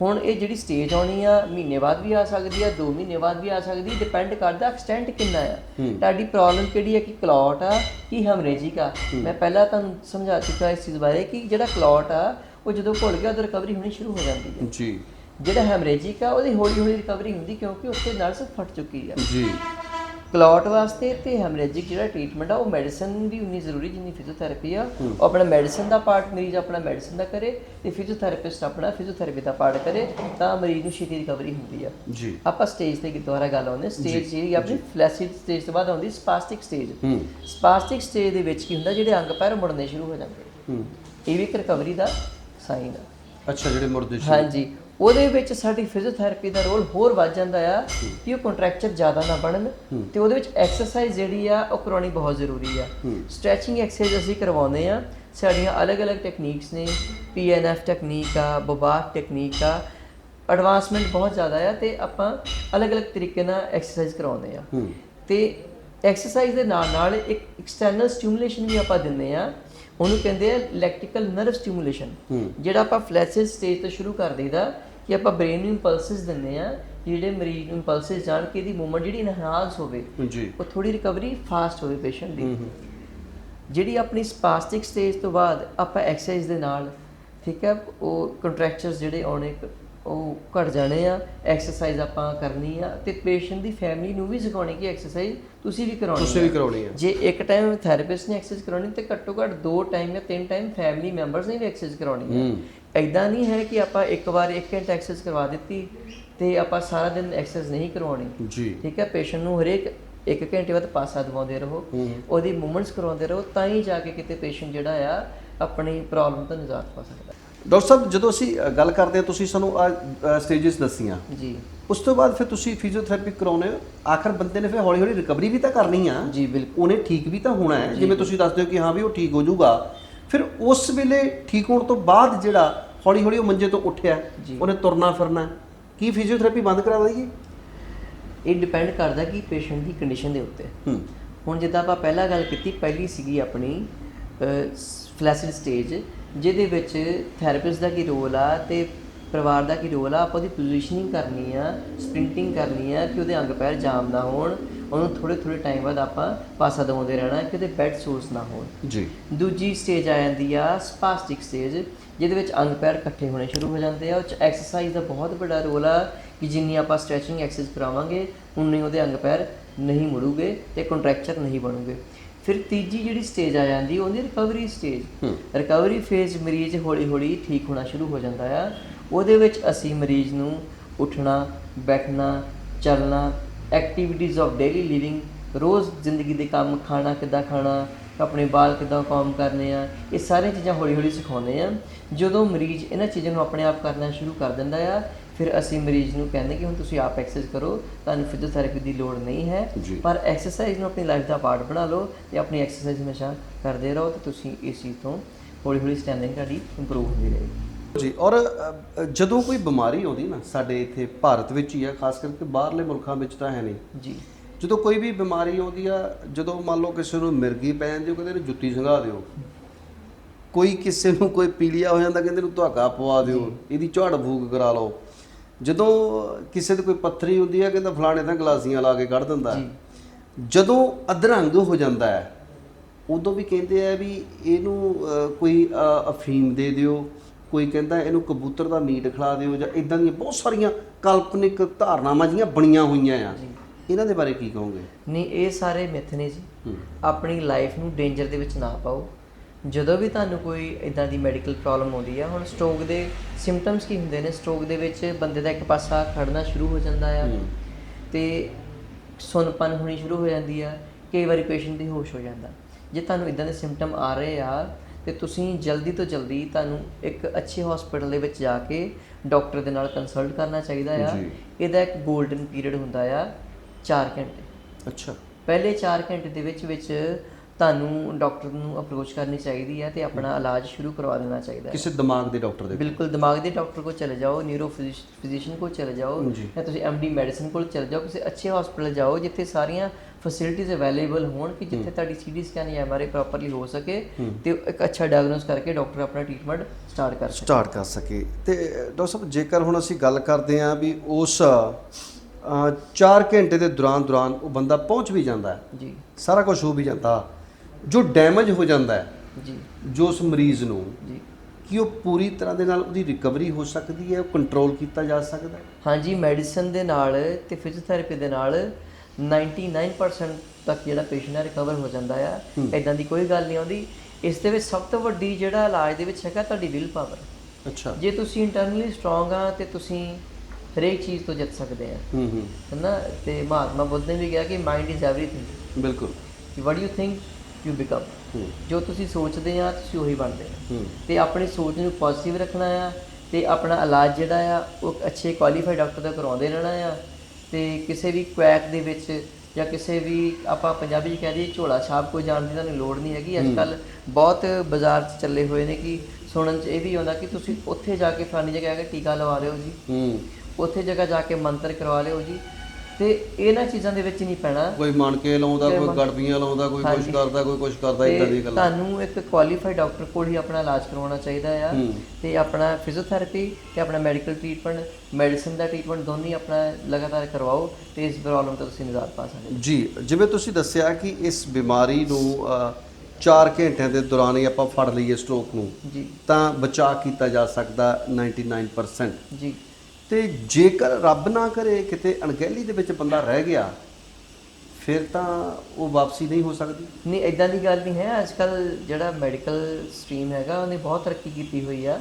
ਹੁਣ ਇਹ ਜਿਹੜੀ ਸਟੇਜ ਆਉਣੀ ਆ ਮਹੀਨੇ ਬਾਅਦ ਵੀ ਆ ਸਕਦੀ ਆ 2 ਮਹੀਨੇ ਬਾਅਦ ਵੀ ਆ ਸਕਦੀ ਡਿਪੈਂਡ ਕਰਦਾ ਐਕਸਟੈਂਟ ਕਿੰਨਾ ਆ। ਤੁਹਾਡੀ ਪ੍ਰੋਬਲਮ ਕਿਹੜੀ ਹੈ ਕਿ ਕਲੌਟ ਆ ਕਿ ਹੈਮਰੇਜਿਕ ਆ। ਮੈਂ ਪਹਿਲਾਂ ਤੁਹਾਨੂੰ ਸਮਝਾ ਚੁੱਕਾ ਇਸ ਚੀਜ਼ ਬਾਰੇ ਕਿ ਜਿਹੜਾ ਕਲੌਟ ਆ ਉਹ ਜਦੋਂ ਭੁੱਲ ਗਿਆ ਉਹਦੀ ਰਿਕਵਰੀ ਹੋਣੀ ਸ਼ੁਰੂ ਹੋ ਜਾਂਦੀ ਹੈ ਜੀ। ਜਿਹੜਾ ਹੈਮਰੇਜਿਕ ਆ ਉਹਦੀ ਹੌਲੀ ਹੌਲੀ ਰਿਕਵਰੀ ਹੁੰਦੀ ਕਿਉਂਕਿ ਉੱਥੇ ਨਰਸ ਫਟ ਚੁੱਕੀ ਆ। ਜੀ। ਕਲੌਟ ਵਾਸਤੇ ਤੇ ਹੈਮਰੇਜਿਕ ਜਿਹੜਾ ਟ੍ਰੀਟਮੈਂਟ ਆ ਉਹ ਮੈਡੀਸਨ ਵੀ ਉਨੀ ਜ਼ਰੂਰੀ ਜਿੰਨੀ ਫਿਜ਼ੀਓਥੈਰੇਪੀ ਆ ਉਹ ਆਪਣਾ ਮੈਡੀਸਨ ਦਾ ਪਾਰਟ ਮਰੀਜ਼ ਆਪਣਾ ਮੈਡੀਸਨ ਦਾ ਕਰੇ ਤੇ ਫਿਜ਼ੀਓਥੈਰੇਪਿਸਟ ਆਪਣਾ ਫਿਜ਼ੀਓਥੈਰੇਪੀ ਦਾ ਪਾਰਟ ਕਰੇ ਤਾਂ ਮਰੀਜ਼ ਨੂੰ ਛੇਤੀ ਰਿਕਵਰੀ ਹੁੰਦੀ ਆ। ਜੀ। ਆਪਾਂ ਸਟੇਜ ਤੇ ਦੁਬਾਰਾ ਗੱਲ ਆਉਂਦੇ ਸਟੇਜ ਜਿਹੜੀ ਆਪਣੀ ਫਲੈਸਿਡ ਸਟੇਜ ਤੋਂ ਬਾਅਦ ਆਉਂਦੀ ਸਪਾਸਟਿਕ ਸਟੇਜ ਸਪਾਸਟਿਕ ਸਟੇਜ ਦੇ ਵਿੱਚ ਕੀ ਹੁੰਦਾ ਜਿਹੜੇ ਅੰਗ ਪੈਰ ਮੁੜਨੇ ਸ਼ੁਰੂ ਹੋ ਜਾਂਦੇ ਹੂੰ। ਇਹ ਵੀ ਇੱਕ ਰਿਕਵਰੀ ਦਾ ਸਾਈਨ ਆ। ਅੱਛਾ ਜਿਹੜੇ ਮੁਰਦੇ ਸੀ ਹਾਂਜੀ। ਉਹਦੇ ਵਿੱਚ ਸਾਡੀ ਫਿਜ਼ੀਓਥੈਰੇਪੀ ਦਾ ਰੋਲ ਹੋਰ ਵੱਧ ਜਾਂਦਾ ਆ ਕਿ ਉਹ ਕੰਟਰੈਕਚਰ ਜ਼ਿਆਦਾ ਨਾ ਬਣਨ ਤੇ ਉਹਦੇ ਵਿੱਚ ਐਕਸਰਸਾਈਜ਼ ਜਿਹੜੀ ਆ ਉਹ ਕਰਾਉਣੀ ਬਹੁਤ ਜ਼ਰੂਰੀ ਆ। ਸਟ੍ਰੈਚਿੰਗ ਐਕਸਰਸਾਈਜ਼ ਅਸੀਂ ਕਰਵਾਉਂਦੇ ਆ। ਸਾਡੀਆਂ ਅਲੱਗ-ਅਲੱਗ ਟੈਕਨੀਕਸ ਨੇ ਪੀਐਨਐਫ ਟੈਕਨੀਕ ਆ ਬੋਬਾਕ ਟੈਕਨੀਕ ਆ। ਐਡਵਾਂਸਮੈਂਟ ਬਹੁਤ ਜ਼ਿਆਦਾ ਆ ਤੇ ਆਪਾਂ ਅਲੱਗ-ਅਲੱਗ ਤਰੀਕੇ ਨਾਲ ਐਕਸਰਸਾਈਜ਼ ਕਰਾਉਂਦੇ ਆ। ਤੇ ਐਕਸਰਸਾਈਜ਼ ਦੇ ਨਾਲ ਨਾਲ ਇੱਕ ਐਕਸਟਰਨਲ ਸਟਿਮੂਲੇਸ਼ਨ ਵੀ ਆਪਾਂ ਦਿੰਦੇ ਆ। ਉਹਨੂੰ ਕਹਿੰਦੇ ਆ ਇਲੈਕਟ੍ਰੀਕਲ ਨਰਵ ਸਟਿਮੂਲੇਸ਼ਨ ਜਿਹੜਾ ਆਪਾਂ ਫਲੈਸਿਸ ਸਟੇਜ ਤੋਂ ਸ਼ੁਰੂ ਕਰ ਦਈਦਾ ਕਿ ਆਪਾਂ ਬ੍ਰੇਨ ਨੂੰ ਇੰਪਲਸਿਸ ਦਿੰਦੇ ਆ ਜਿਹੜੇ ਮਰੀਜ਼ ਨੂੰ ਇੰਪਲਸਿਸ ਜਾਣ ਕੇ ਇਹਦੀ ਮੂਵਮੈਂਟ ਜਿਹੜੀ ਇਨਹਾਂਸ ਹੋਵੇ ਜੀ। ਉਹ ਥੋੜੀ ਰਿਕਵਰੀ ਫਾਸਟ ਹੋਵੇ ਪੇਸ਼ੈਂਟ ਦੀ। ਜਿਹੜੀ ਆਪਣੀ ਸਪਾਸਟਿਕ ਸਟੇਜ ਤੋਂ ਬਾਅਦ ਆਪਾਂ ਐਕਸਰਸਾਈਜ਼ ਦੇ ਨਾਲ ਠੀਕ ਹੈ ਉਹ ਕੰਟਰੈਕਚਰਸ ਜਿਹੜੇ ਆਉਣੇ ਉਹ ਘਟ ਜਾਣੇ ਆ ਐਕਸਰਸਾਈਜ਼ ਆਪਾਂ ਕਰਨੀ ਆ ਤੇ ਪੇਸ਼ੈਂਟ ਦੀ ਫੈਮਿਲੀ ਨੂੰ ਵੀ ਸਿਖਾਉਣੀ ਕਿ ਐਕਸਰਸਾਈਜ਼ ਤੁਸੀਂ ਵੀ ਕਰਾਉਣੀ ਤੁਸੀਂ ਵੀ ਕਰਾਉਣੀ ਹੈ ਜੇ ਇੱਕ ਟਾਈਮ ਥੈਰੇਪਿਸਟ ਨੇ ਐਕਸਰਸਾਈਜ਼ ਕਰਾਉਣੀ ਤੇ ਘੱਟੋ ਘੱਟ ਦੋ ਟਾਈਮ ਜਾਂ ਤਿੰਨ ਟਾਈਮ ਫੈਮਿਲੀ ਮੈਂਬਰਸ ਨੇ ਵੀ ਐਕਸਰਸਾਈਜ਼ ਕਰਾਉਣੀ ਹੈ। ਐਦਾਂ ਨਹੀਂ ਹੈ ਕਿ ਆਪਾਂ ਇੱਕ ਵਾਰ ਇੱਕ ਘੰਟਾ ਐਕਸਰਸਾਈਜ਼ ਕਰਵਾ ਦਿੱਤੀ ਤੇ ਆਪਾਂ ਸਾਰਾ ਦਿਨ ਐਕਸਰਸਾਈਜ਼ ਨਹੀਂ ਕਰਵਾਉਣੀ। ਜੀ। ਠੀਕ ਹੈ ਪੇਸ਼ੈਂਟ ਨੂੰ ਹਰੇਕ ਇੱਕ ਘੰਟੇ ਬਾਅਦ ਪਾਸਾ ਦਵਾਉਂਦੇ ਰਹੋ ਉਹਦੀ ਮੂਵਮੈਂਟਸ ਕਰਵਾਉਂਦੇ ਰਹੋ ਤਾਂ ਹੀ ਜਾ ਕੇ ਕਿਤੇ ਪੇਸ਼ੈਂਟ ਜਿਹੜਾ ਆ ਆਪਣੀ ਪ੍ਰੋਬਲਮ ਤੋਂ ਨਿਜਾਤ ਪਾ ਸਕਦਾ। ਡਾਕਟਰ ਸਾਹਿਬ ਜਦੋਂ ਅਸੀਂ ਗੱਲ ਕਰਦੇ ਹਾਂ ਤੁਸੀਂ ਸਾਨੂੰ ਆ ਸਟੇजेस ਦੱਸੀਆਂ। ਜੀ। ਉਸ ਤੋਂ ਬਾਅਦ ਫਿਰ ਤੁਸੀਂ ਫਿਜ਼ੀਓਥੈਰੇਪੀ ਕਰਾਉਨੇ ਹੋ। ਆਖਰ ਬੰਦੇ ਨੇ ਫਿਰ ਹੌਲੀ ਹੌਲੀ ਰਿਕਵਰੀ ਵੀ ਤਾਂ ਕਰਨੀ ਆ। ਜੀ ਬਿਲਕੁਲ। ਉਹਨੇ ਠੀਕ ਵੀ ਤਾਂ ਹੋਣਾ ਹੈ। ਜਿਵੇਂ ਤੁਸੀਂ ਦੱਸਦੇ ਹੋ ਕਿ ਹਾਂ ਵੀ ਉਹ ਠੀਕ ਹੋ ਜਾਊਗਾ। ਫਿਰ ਉਸ ਵੇਲੇ ਠੀਕ ਹੋਣ ਤੋਂ ਬਾਅਦ ਜਿਹੜਾ ਹੌਲੀ ਹੌਲੀ ਉਹ ਮੰਜੇ ਤੋਂ ਉੱਠਿਆ। ਉਹਨੇ ਤੁਰਨਾ ਫਿਰਨਾ। ਕੀ ਫਿਜ਼ੀਓਥੈਰੇਪੀ ਬੰਦ ਕਰਾ ਦਈਏ ਇਹ ਡਿਪੈਂਡ ਕਰਦਾ ਕਿ ਪੇਸ਼ੈਂਟ ਦੀ ਕੰਡੀਸ਼ਨ ਦੇ ਉੱਤੇ। ਹੁਣ ਜਿੱਦਾਂ ਆਪਾਂ ਪਹਿਲਾਂ ਗੱਲ ਕੀਤੀ ਪਹਿਲੀ ਸੀਗੀ ਆਪਣੀ ਫਲੈਸਿਡ ਸਟੇਜ ਜਿਹਦੇ ਵਿੱਚ ਥੈਰੇਪਿਸਟ ਦਾ ਕੀ ਰੋਲ ਆ ਤੇ ਪਰਿਵਾਰ ਦਾ ਕੀ ਰੋਲ ਆ ਆਪਾਂ ਉਹਦੀ ਪੋਜੀਸ਼ਨਿੰਗ ਕਰਨੀ ਆ ਸਪ੍ਰਿੰਟਿੰਗ ਕਰਨੀ ਆ ਕਿ ਉਹਦੇ ਅੰਗ ਪੈਰ ਜਾਮ ਨਾ ਹੋਣ ਉਹਨੂੰ ਥੋੜੇ ਥੋੜੇ ਟਾਈਮ ਬਾਅਦ ਆਪਾਂ ਪਾਸਾ ਦਵਾਉਂਦੇ ਰਹਿਣਾ ਕਿ ਉਹਦੇ ਬੈਡ ਸੋਰਸ ਨਾ ਹੋਣ। ਜੀ। ਦੂਜੀ ਸਟੇਜ ਆ ਜਾਂਦੀ ਆ ਸਪਾਸਟਿਕ ਸਟੇਜ ਜਿਹਦੇ ਵਿੱਚ ਅੰਗ ਪੈਰ ਇਕੱਠੇ ਹੋਣੇ ਸ਼ੁਰੂ ਹੋ ਜਾਂਦੇ ਆ ਉਹ ਚ ਐਕਸਰਸਾਈਜ਼ ਦਾ ਬਹੁਤ ਵੱਡਾ ਰੋਲ ਆ ਕਿ ਜਿੰਨੀ ਆਪਾਂ ਸਟ੍ਰੈਚਿੰਗ ਐਕਸਰਸਾਈਜ਼ ਕਰਾਵਾਂਗੇ ਉਨੀ ਉਹਦੇ ਅੰਗ ਪੈਰ ਨਹੀਂ ਮੁੜੂਗੇ ਤੇ ਕੰਟਰੈਕਚਰ ਨਹੀਂ ਬਣੂਗੇ। ਫਿਰ ਤੀਜੀ ਜਿਹੜੀ ਸਟੇਜ ਆ ਜਾਂਦੀ ਉਹਦੀ ਰਿਕਵਰੀ ਸਟੇਜ ਰਿਕਵਰੀ ਫੇਜ਼ ਮਰੀਜ਼ ਹੌਲੀ ਹੌਲੀ ਠੀਕ ਹੋਣਾ ਸ਼ੁਰੂ ਹੋ ਜਾਂਦਾ ਆ। ਉਹਦੇ ਵਿੱਚ ਅਸੀਂ ਮਰੀਜ਼ ਨੂੰ ਉੱਠਣਾ ਬੈਠਣਾ ਚੱਲਣਾ ਐਕਟੀਵਿਟੀਜ਼ ਆਫ ਡੇਲੀ ਲਿਵਿੰਗ ਰੋਜ਼ ਜ਼ਿੰਦਗੀ ਦੇ ਕੰਮ ਖਾਣਾ ਕਿੱਦਾਂ ਖਾਣਾ ਆਪਣੇ ਬਾਲ ਕਿੱਦਾਂ ਕੰਮ ਕਰਨੇ ਆ ਇਹ ਸਾਰੀਆਂ ਚੀਜ਼ਾਂ ਹੌਲੀ ਹੌਲੀ ਸਿਖਾਉਂਦੇ ਆ। ਜਦੋਂ ਮਰੀਜ਼ ਇਹਨਾਂ ਚੀਜ਼ਾਂ ਨੂੰ ਆਪਣੇ ਆਪ ਕਰਨਾ ਸ਼ੁਰੂ ਕਰ ਦਿੰਦਾ ਆ ਫਿਰ ਅਸੀਂ ਮਰੀਜ਼ ਨੂੰ ਕਹਿੰਦੇ ਕਿ ਹੁਣ ਤੁਸੀਂ ਆਪ ਐਕਸਰਸਾਈਜ਼ ਕਰੋ ਤੁਹਾਨੂੰ ਫਿਜ਼ੀਓਥੈਰੇਪੀ ਦੀ ਲੋੜ ਨਹੀਂ ਹੈ ਜੀ। ਪਰ ਐਕਸਰਸਾਈਜ਼ ਨੂੰ ਆਪਣੀ ਲਾਈਫ ਦਾ ਪਾਰਟ ਬਣਾ ਲਓ ਤੇ ਆਪਣੀ ਐਕਸਰਸਾਈਜ਼ ਹਮੇਸ਼ਾ ਕਰਦੇ ਰਹੋ ਤੇ ਤੁਸੀਂ ਇਸ ਚੀਜ਼ ਤੋਂ ਹੌਲੀ ਹੌਲੀ ਸਟੈਂਡਿੰਗ ਤੁਹਾਡੀ ਇੰਪਰੂਵ ਹੁੰਦੀ ਰਹੇਗੀ। ਜੀ ਔਰ ਅ, ਜਦੋਂ ਕੋਈ ਬਿਮਾਰੀ ਆਉਂਦੀ ਨਾ ਸਾਡੇ ਇੱਥੇ ਭਾਰਤ ਵਿੱਚ ਹੀ ਆ ਖਾਸ ਕਰਕੇ ਬਾਹਰਲੇ ਮੁਲਕਾਂ ਵਿੱਚ ਤਾਂ ਹੈ ਨਹੀਂ। ਜੀ। ਜਦੋਂ ਕੋਈ ਵੀ ਬਿਮਾਰੀ ਆਉਂਦੀ ਆ ਜਦੋਂ ਮੰਨ ਲਓ ਕਿਸੇ ਨੂੰ ਮਿਰਗੀ ਪੈ ਜਾਂਦੀ ਉਹ ਕਹਿੰਦੇ ਨੇ ਜੁੱਤੀ ਸੰਘਾ ਦਿਓ। ਕੋਈ ਕਿਸੇ ਨੂੰ ਕੋਈ ਪੀਲੀਆ ਹੋ ਜਾਂਦਾ ਕਹਿੰਦੇ ਨੂੰ ਧਾਗਾ ਪਵਾ ਦਿਓ। ਇਹਦੀ ਝਾੜ ਫੂਕ ਕਰਾ ਲਓ। ਜਦੋਂ ਕਿਸੇ ਦੇ ਕੋਈ ਪੱਥਰੀ ਹੁੰਦੀ ਆ ਕਹਿੰਦਾ ਫਲਾਣੇ ਤਾਂ ਗਲਾਸੀਆਂ ਲਾ ਕੇ ਕੱਢ ਦਿੰਦਾ। ਹੈ। ਜਦੋਂ ਅਧਰੰਗ ਹੋ ਜਾਂਦਾ ਹੈ ਉਦੋਂ ਵੀ ਕਹਿੰਦੇ ਆ ਵੀ ਇਹਨੂੰ ਕੋਈ ਅਫੀਮ ਦੇ ਦਿਓ ਕੋਈ ਕਹਿੰਦਾ ਇਹਨੂੰ ਕਬੂਤਰ ਦਾ ਮੀਟ ਖਿਲਾ ਦਿਓ ਜਾਂ ਇਦਾਂ ਦੀਆਂ ਬਹੁਤ ਸਾਰੀਆਂ ਕਾਲਪਨਿਕ ਧਾਰਨਾਵਾਂ ਜੀਆਂ ਬਣੀਆਂ ਹੋਈਆਂ ਆ। ਇਹਨਾਂ ਦੇ ਬਾਰੇ ਕੀ ਕਹੋਗੇ? ਨਹੀਂ ਇਹ ਸਾਰੇ ਮਿੱਥ ਨੇ ਜੀ। ਹੂੰ। ਆਪਣੀ ਲਾਈਫ ਨੂੰ ਡੇਂਜਰ ਦੇ ਵਿੱਚ ਨਾ ਪਾਓ। ਜਦੋਂ ਵੀ ਤੁਹਾਨੂੰ ਕੋਈ ਇਦਾਂ ਦੀ ਮੈਡੀਕਲ ਪ੍ਰੋਬਲਮ ਆਉਂਦੀ ਆ ਹੁਣ ਸਟ੍ਰੋਕ ਦੇ ਸਿੰਪਟਮਸ ਕੀ ਹੁੰਦੇ ਨੇ? ਸਟ੍ਰੋਕ ਦੇ ਵਿੱਚ ਬੰਦੇ ਦਾ ਇੱਕ ਪਾਸਾ ਖੜਨਾ ਸ਼ੁਰੂ ਹੋ ਜਾਂਦਾ ਆ। ਤੇ ਸੁੰਨਪਨ ਹੋਣੀ ਸ਼ੁਰੂ ਹੋ ਜਾਂਦੀ ਆ ਕਈ ਵਾਰੀ ਪੇਸ਼ੈਂਟ ਦੀ ਹੋਸ਼ ਹੋ ਜਾਂਦਾ। ਜੇ ਤੁਹਾਨੂੰ ਇਦਾਂ ਦੇ ਸਿੰਪਟਮ ਆ ਰਹੇ ਆ ਤੇ ਤੁਸੀਂ ਜਲਦੀ ਤੋਂ ਜਲਦੀ ਤੁਹਾਨੂੰ ਇੱਕ ਅੱਛੇ ਹਸਪੀਟਲ ਦੇ ਵਿੱਚ ਜਾ ਕੇ ਡਾਕਟਰ ਦੇ ਨਾਲ ਕੰਸਲਟ ਕਰਨਾ ਚਾਹੀਦਾ ਆ। ਇਹਦਾ ਇੱਕ 골ਡਨ ਪੀਰੀਅਡ ਹੁੰਦਾ ਆ 4 ਘੰਟੇ। ਅੱਛਾ। ਪਹਿਲੇ 4 ਘੰਟੇ ਦੇ ਵਿੱਚ ਵਿੱਚ ਤੁਹਾਨੂੰ ਡਾਕਟਰ ਨੂੰ ਅਪਰੋਚ ਕਰਨੀ ਚਾਹੀਦੀ ਹੈ ਤੇ ਆਪਣਾ ਇਲਾਜ ਸ਼ੁਰੂ ਕਰਵਾ ਦੇਣਾ ਚਾਹੀਦਾ ਹੈ। ਕਿਸੇ ਦਿਮਾਗ ਦੇ ਡਾਕਟਰ ਦੇ ਬਿਲਕੁਲ ਦਿਮਾਗ ਦੇ ਡਾਕਟਰ ਕੋਲ ਚਲੇ ਜਾਓ ਨਿਊਰੋ ਫਿਜ਼ੀਸ਼ੀਅਨ ਕੋਲ ਚਲੇ ਜਾਓ ਜੀ। ਜਾਂ ਤੁਸੀਂ ਐਮਡੀ ਮੈਡੀਸਿਨ ਕੋਲ ਚਲੇ ਜਾਓ ਕਿਸੇ ਅੱਛੇ ਹਸਪੀਟਲ ਜਾਓ ਜਿੱਥੇ ਸਾਰੀਆਂ ਫੈਸਿਲਿਟੀਜ਼ ਅਵੇਲੇਬਲ ਹੋਣ ਕਿ ਜਿੱਥੇ ਤੁਹਾਡੀ ਸੀਟੀ ਸਕੈਨ ਜਾਂ ਐਮਆਰਆਈ ਪ੍ਰੋਪਰਲੀ ਹੋ ਸਕੇ ਤੇ ਇੱਕ ਅੱਛਾ ਡਾਇਗਨੋਸ ਕਰਕੇ ਡਾਕਟਰ ਆਪਣਾ ਟ੍ਰੀਟਮੈਂਟ ਸਟਾਰਟ ਕਰ ਸਕੇ। ਸਟਾਰਟ ਕਰ ਸਕੇ। ਤੇ ਡਾਕਟਰ ਸਾਹਿਬ ਜੇਕਰ ਹੁਣ ਅਸੀਂ ਗੱਲ ਕਰਦੇ ਹਾਂ ਵੀ ਉਸ 4 ਘੰਟੇ ਦੇ ਦੌਰਾਨ ਦੌਰਾਨ ਉਹ ਬੰਦਾ ਪਹੁੰਚ ਵੀ ਜਾਂਦਾ ਹੈ ਜੀ। ਸਾਰਾ ਕੁਝ ਹੋ ਵੀ ਜਾਂਦਾ ਜੋ ਡੈਮੇਜ ਹੋ ਜਾਂਦਾ ਹੈ ਜੀ। ਜੋ ਉਸ ਮਰੀਜ਼ ਨੂੰ ਜੀ। ਕੀ ਉਹ ਪੂਰੀ ਤਰ੍ਹਾਂ ਦੇ ਨਾਲ ਉਹਦੀ ਰਿਕਵਰੀ ਹੋ ਸਕਦੀ ਹੈ ਕੰਟਰੋਲ ਕੀਤਾ ਜਾ ਸਕਦਾ ਹੈ? ਹਾਂਜੀ ਮੈਡੀਸਨ ਦੇ ਨਾਲ ਤੇ ਫਿਜ਼ੀਓਥੈਰੇਪੀ ਦੇ ਨਾਲ 99% ਤੱਕ ਜਿਹੜਾ ਪੇਸ਼ੈਂਟ ਹੈ ਰਿਕਵਰ ਹੋ ਜਾਂਦਾ ਆ। ਇਦਾਂ ਦੀ ਕੋਈ ਗੱਲ ਨਹੀਂ ਆਉਂਦੀ। ਇਸ ਦੇ ਵਿੱਚ ਸਭ ਤੋਂ ਵੱਡੀ ਜਿਹੜਾ ਇਲਾਜ ਦੇ ਵਿੱਚ ਹੈਗਾ ਤੁਹਾਡੀ ਵਿਲ ਪਾਵਰ ਅੱਛਾ। ਜੇ ਤੁਸੀਂ ਇੰਟਰਨਲੀ ਸਟਰੋਂਗ ਆ ਤੇ ਤੁਸੀਂ ਹਰੇਕ ਚੀਜ਼ ਤੋਂ ਜਿੱਤ ਸਕਦੇ ਆ। ਹੂੰ ਹੂੰ। ਹੈਨਾ? ਤੇ ਮਹਾਤਮਾ ਬੁੱਧ ਨੇ ਵੀ ਕਿਹਾ ਕਿ ਮਾਈਂਡ ਇਜ਼ ਐਵਰੀਥਿੰਗ ਬਿਲਕੁਲ। What you think you become ਹੂੰ। ਜੋ ਤੁਸੀਂ ਸੋਚਦੇ ਆ ਤੁਸੀਂ ਉਹੀ ਬਣਦੇ ਆ। ਤੇ ਆਪਣੀ ਸੋਚ ਨੂੰ ਪੋਜ਼ਿਟਿਵ ਰੱਖਣਾ ਆ ਤੇ ਆਪਣਾ ਇਲਾਜ ਜਿਹੜਾ ਆ ਉਹ ਅੱਛੇ ਕੁਆਲੀਫਾਈਡ ਡਾਕਟਰ ਤੋਂ ਕਰਵਾਉਂਦੇ ਰਹਿਣਾ ਆ। ਤੇ ਕਿਸੇ ਵੀ ਕੁਐਕ ਦੇ ਵਿੱਚ ਜਾਂ ਕਿਸੇ ਵੀ ਆਪਾਂ ਪੰਜਾਬੀ 'ਚ ਕਹਿ ਦਈਏ ਝੋਲਾ ਛਾਪ ਕੋਈ ਜਾਣ ਦੀ ਤੁਹਾਨੂੰ ਲੋੜ ਨਹੀਂ ਹੈਗੀ। ਅੱਜ ਕੱਲ ਬਹੁਤ ਬਾਜ਼ਾਰ 'ਚ ਚੱਲੇ ਹੋਏ ਨੇ ਕਿ ਸੁਣਨ 'ਚ ਇਹ ਵੀ ਆਉਂਦਾ ਕਿ ਤੁਸੀਂ ਉੱਥੇ ਜਾ ਕੇ ਫਲਾਨੀ ਜਗ੍ਹਾ ਜਾ ਕੇ ਟੀਕਾ ਲਵਾ ਲਿਓ ਜੀ। ਹੂੰ। ਉੱਥੇ ਜਗ੍ਹਾ ਜਾ ਕੇ ਮੰਤਰ ਕਰਵਾ ਲਿਓ ਜੀ। ਤੇ ਇਹਨਾਂ ਚੀਜ਼ਾਂ ਦੇ ਵਿੱਚ ਨਹੀਂ ਪੈਣਾ। ਕੋਈ ਮਣ ਕੇ ਲਾਉਂਦਾ ਕੋਈ ਗੜਬੀਆਂ ਲਾਉਂਦਾ ਕੋਈ ਕੁਛ ਕਰਦਾ ਕੋਈ ਕੁਛ ਕਰਦਾ ਇਦਾਂ ਦੀ ਗੱਲਾਂ। ਤੁਹਾਨੂੰ ਇੱਕ ਕੁਆਲੀਫਾਈਡ ਡਾਕਟਰ ਕੋਲ ਹੀ ਆਪਣਾ ਇਲਾਜ ਕਰਵਾਉਣਾ ਚਾਹੀਦਾ ਆ। ਤੇ ਆਪਣਾ ਫਿਜ਼ੀਓਥੈਰੇਪੀ ਤੇ ਆਪਣਾ ਮੈਡੀਕਲ ਟ੍ਰੀਟਮੈਂਟ ਮੈਡੀਸਿਨ ਦਾ ਟ੍ਰੀਟਮੈਂਟ ਦੋਨੇ ਆਪਣਾ ਲਗਾਤਾਰ ਕਰਵਾਓ ਤੇ ਇਸ ਪ੍ਰੋਬਲਮ ਤੋਂ ਤੁਸੀਂ ਨਿਜਾਤ ਪਾ ਸਕਦੇ। ਜੀ ਜਿਵੇਂ ਤੁਸੀਂ ਦੱਸਿਆ ਕਿ ਇਸ ਬਿਮਾਰੀ ਨੂੰ 4 ਘੰਟਿਆਂ ਦੇ ਦੌਰਾਨ ਹੀ ਆਪਾਂ ਫੜ ਲਈਏ ਸਟ੍ਰੋਕ ਨੂੰ ਜੀ। ਤਾਂ ਬਚਾਅ ਕੀਤਾ ਜਾ ਸਕਦਾ 99% ਜੀ। ਤੇ ਜੇਕਰ ਰੱਬ ਨਾ ਕਰੇ ਕਿਤੇ ਅਣਗਹਿਲੀ ਦੇ ਵਿੱਚ ਬੰਦਾ ਰਹਿ ਗਿਆ ਫਿਰ ਤਾਂ ਉਹ ਵਾਪਸੀ ਨਹੀਂ ਹੋ ਸਕਦੀ। ਨਹੀਂ ਇਦਾਂ ਦੀ ਗੱਲ ਨਹੀਂ ਹੈ। ਅੱਜ ਕੱਲ ਜਿਹੜਾ ਮੈਡੀਕਲ ਸਟਰੀਮ ਹੈਗਾ ਉਹਨੇ ਬਹੁਤ ਤਰੱਕੀ ਕੀਤੀ ਹੋਈ ਆ।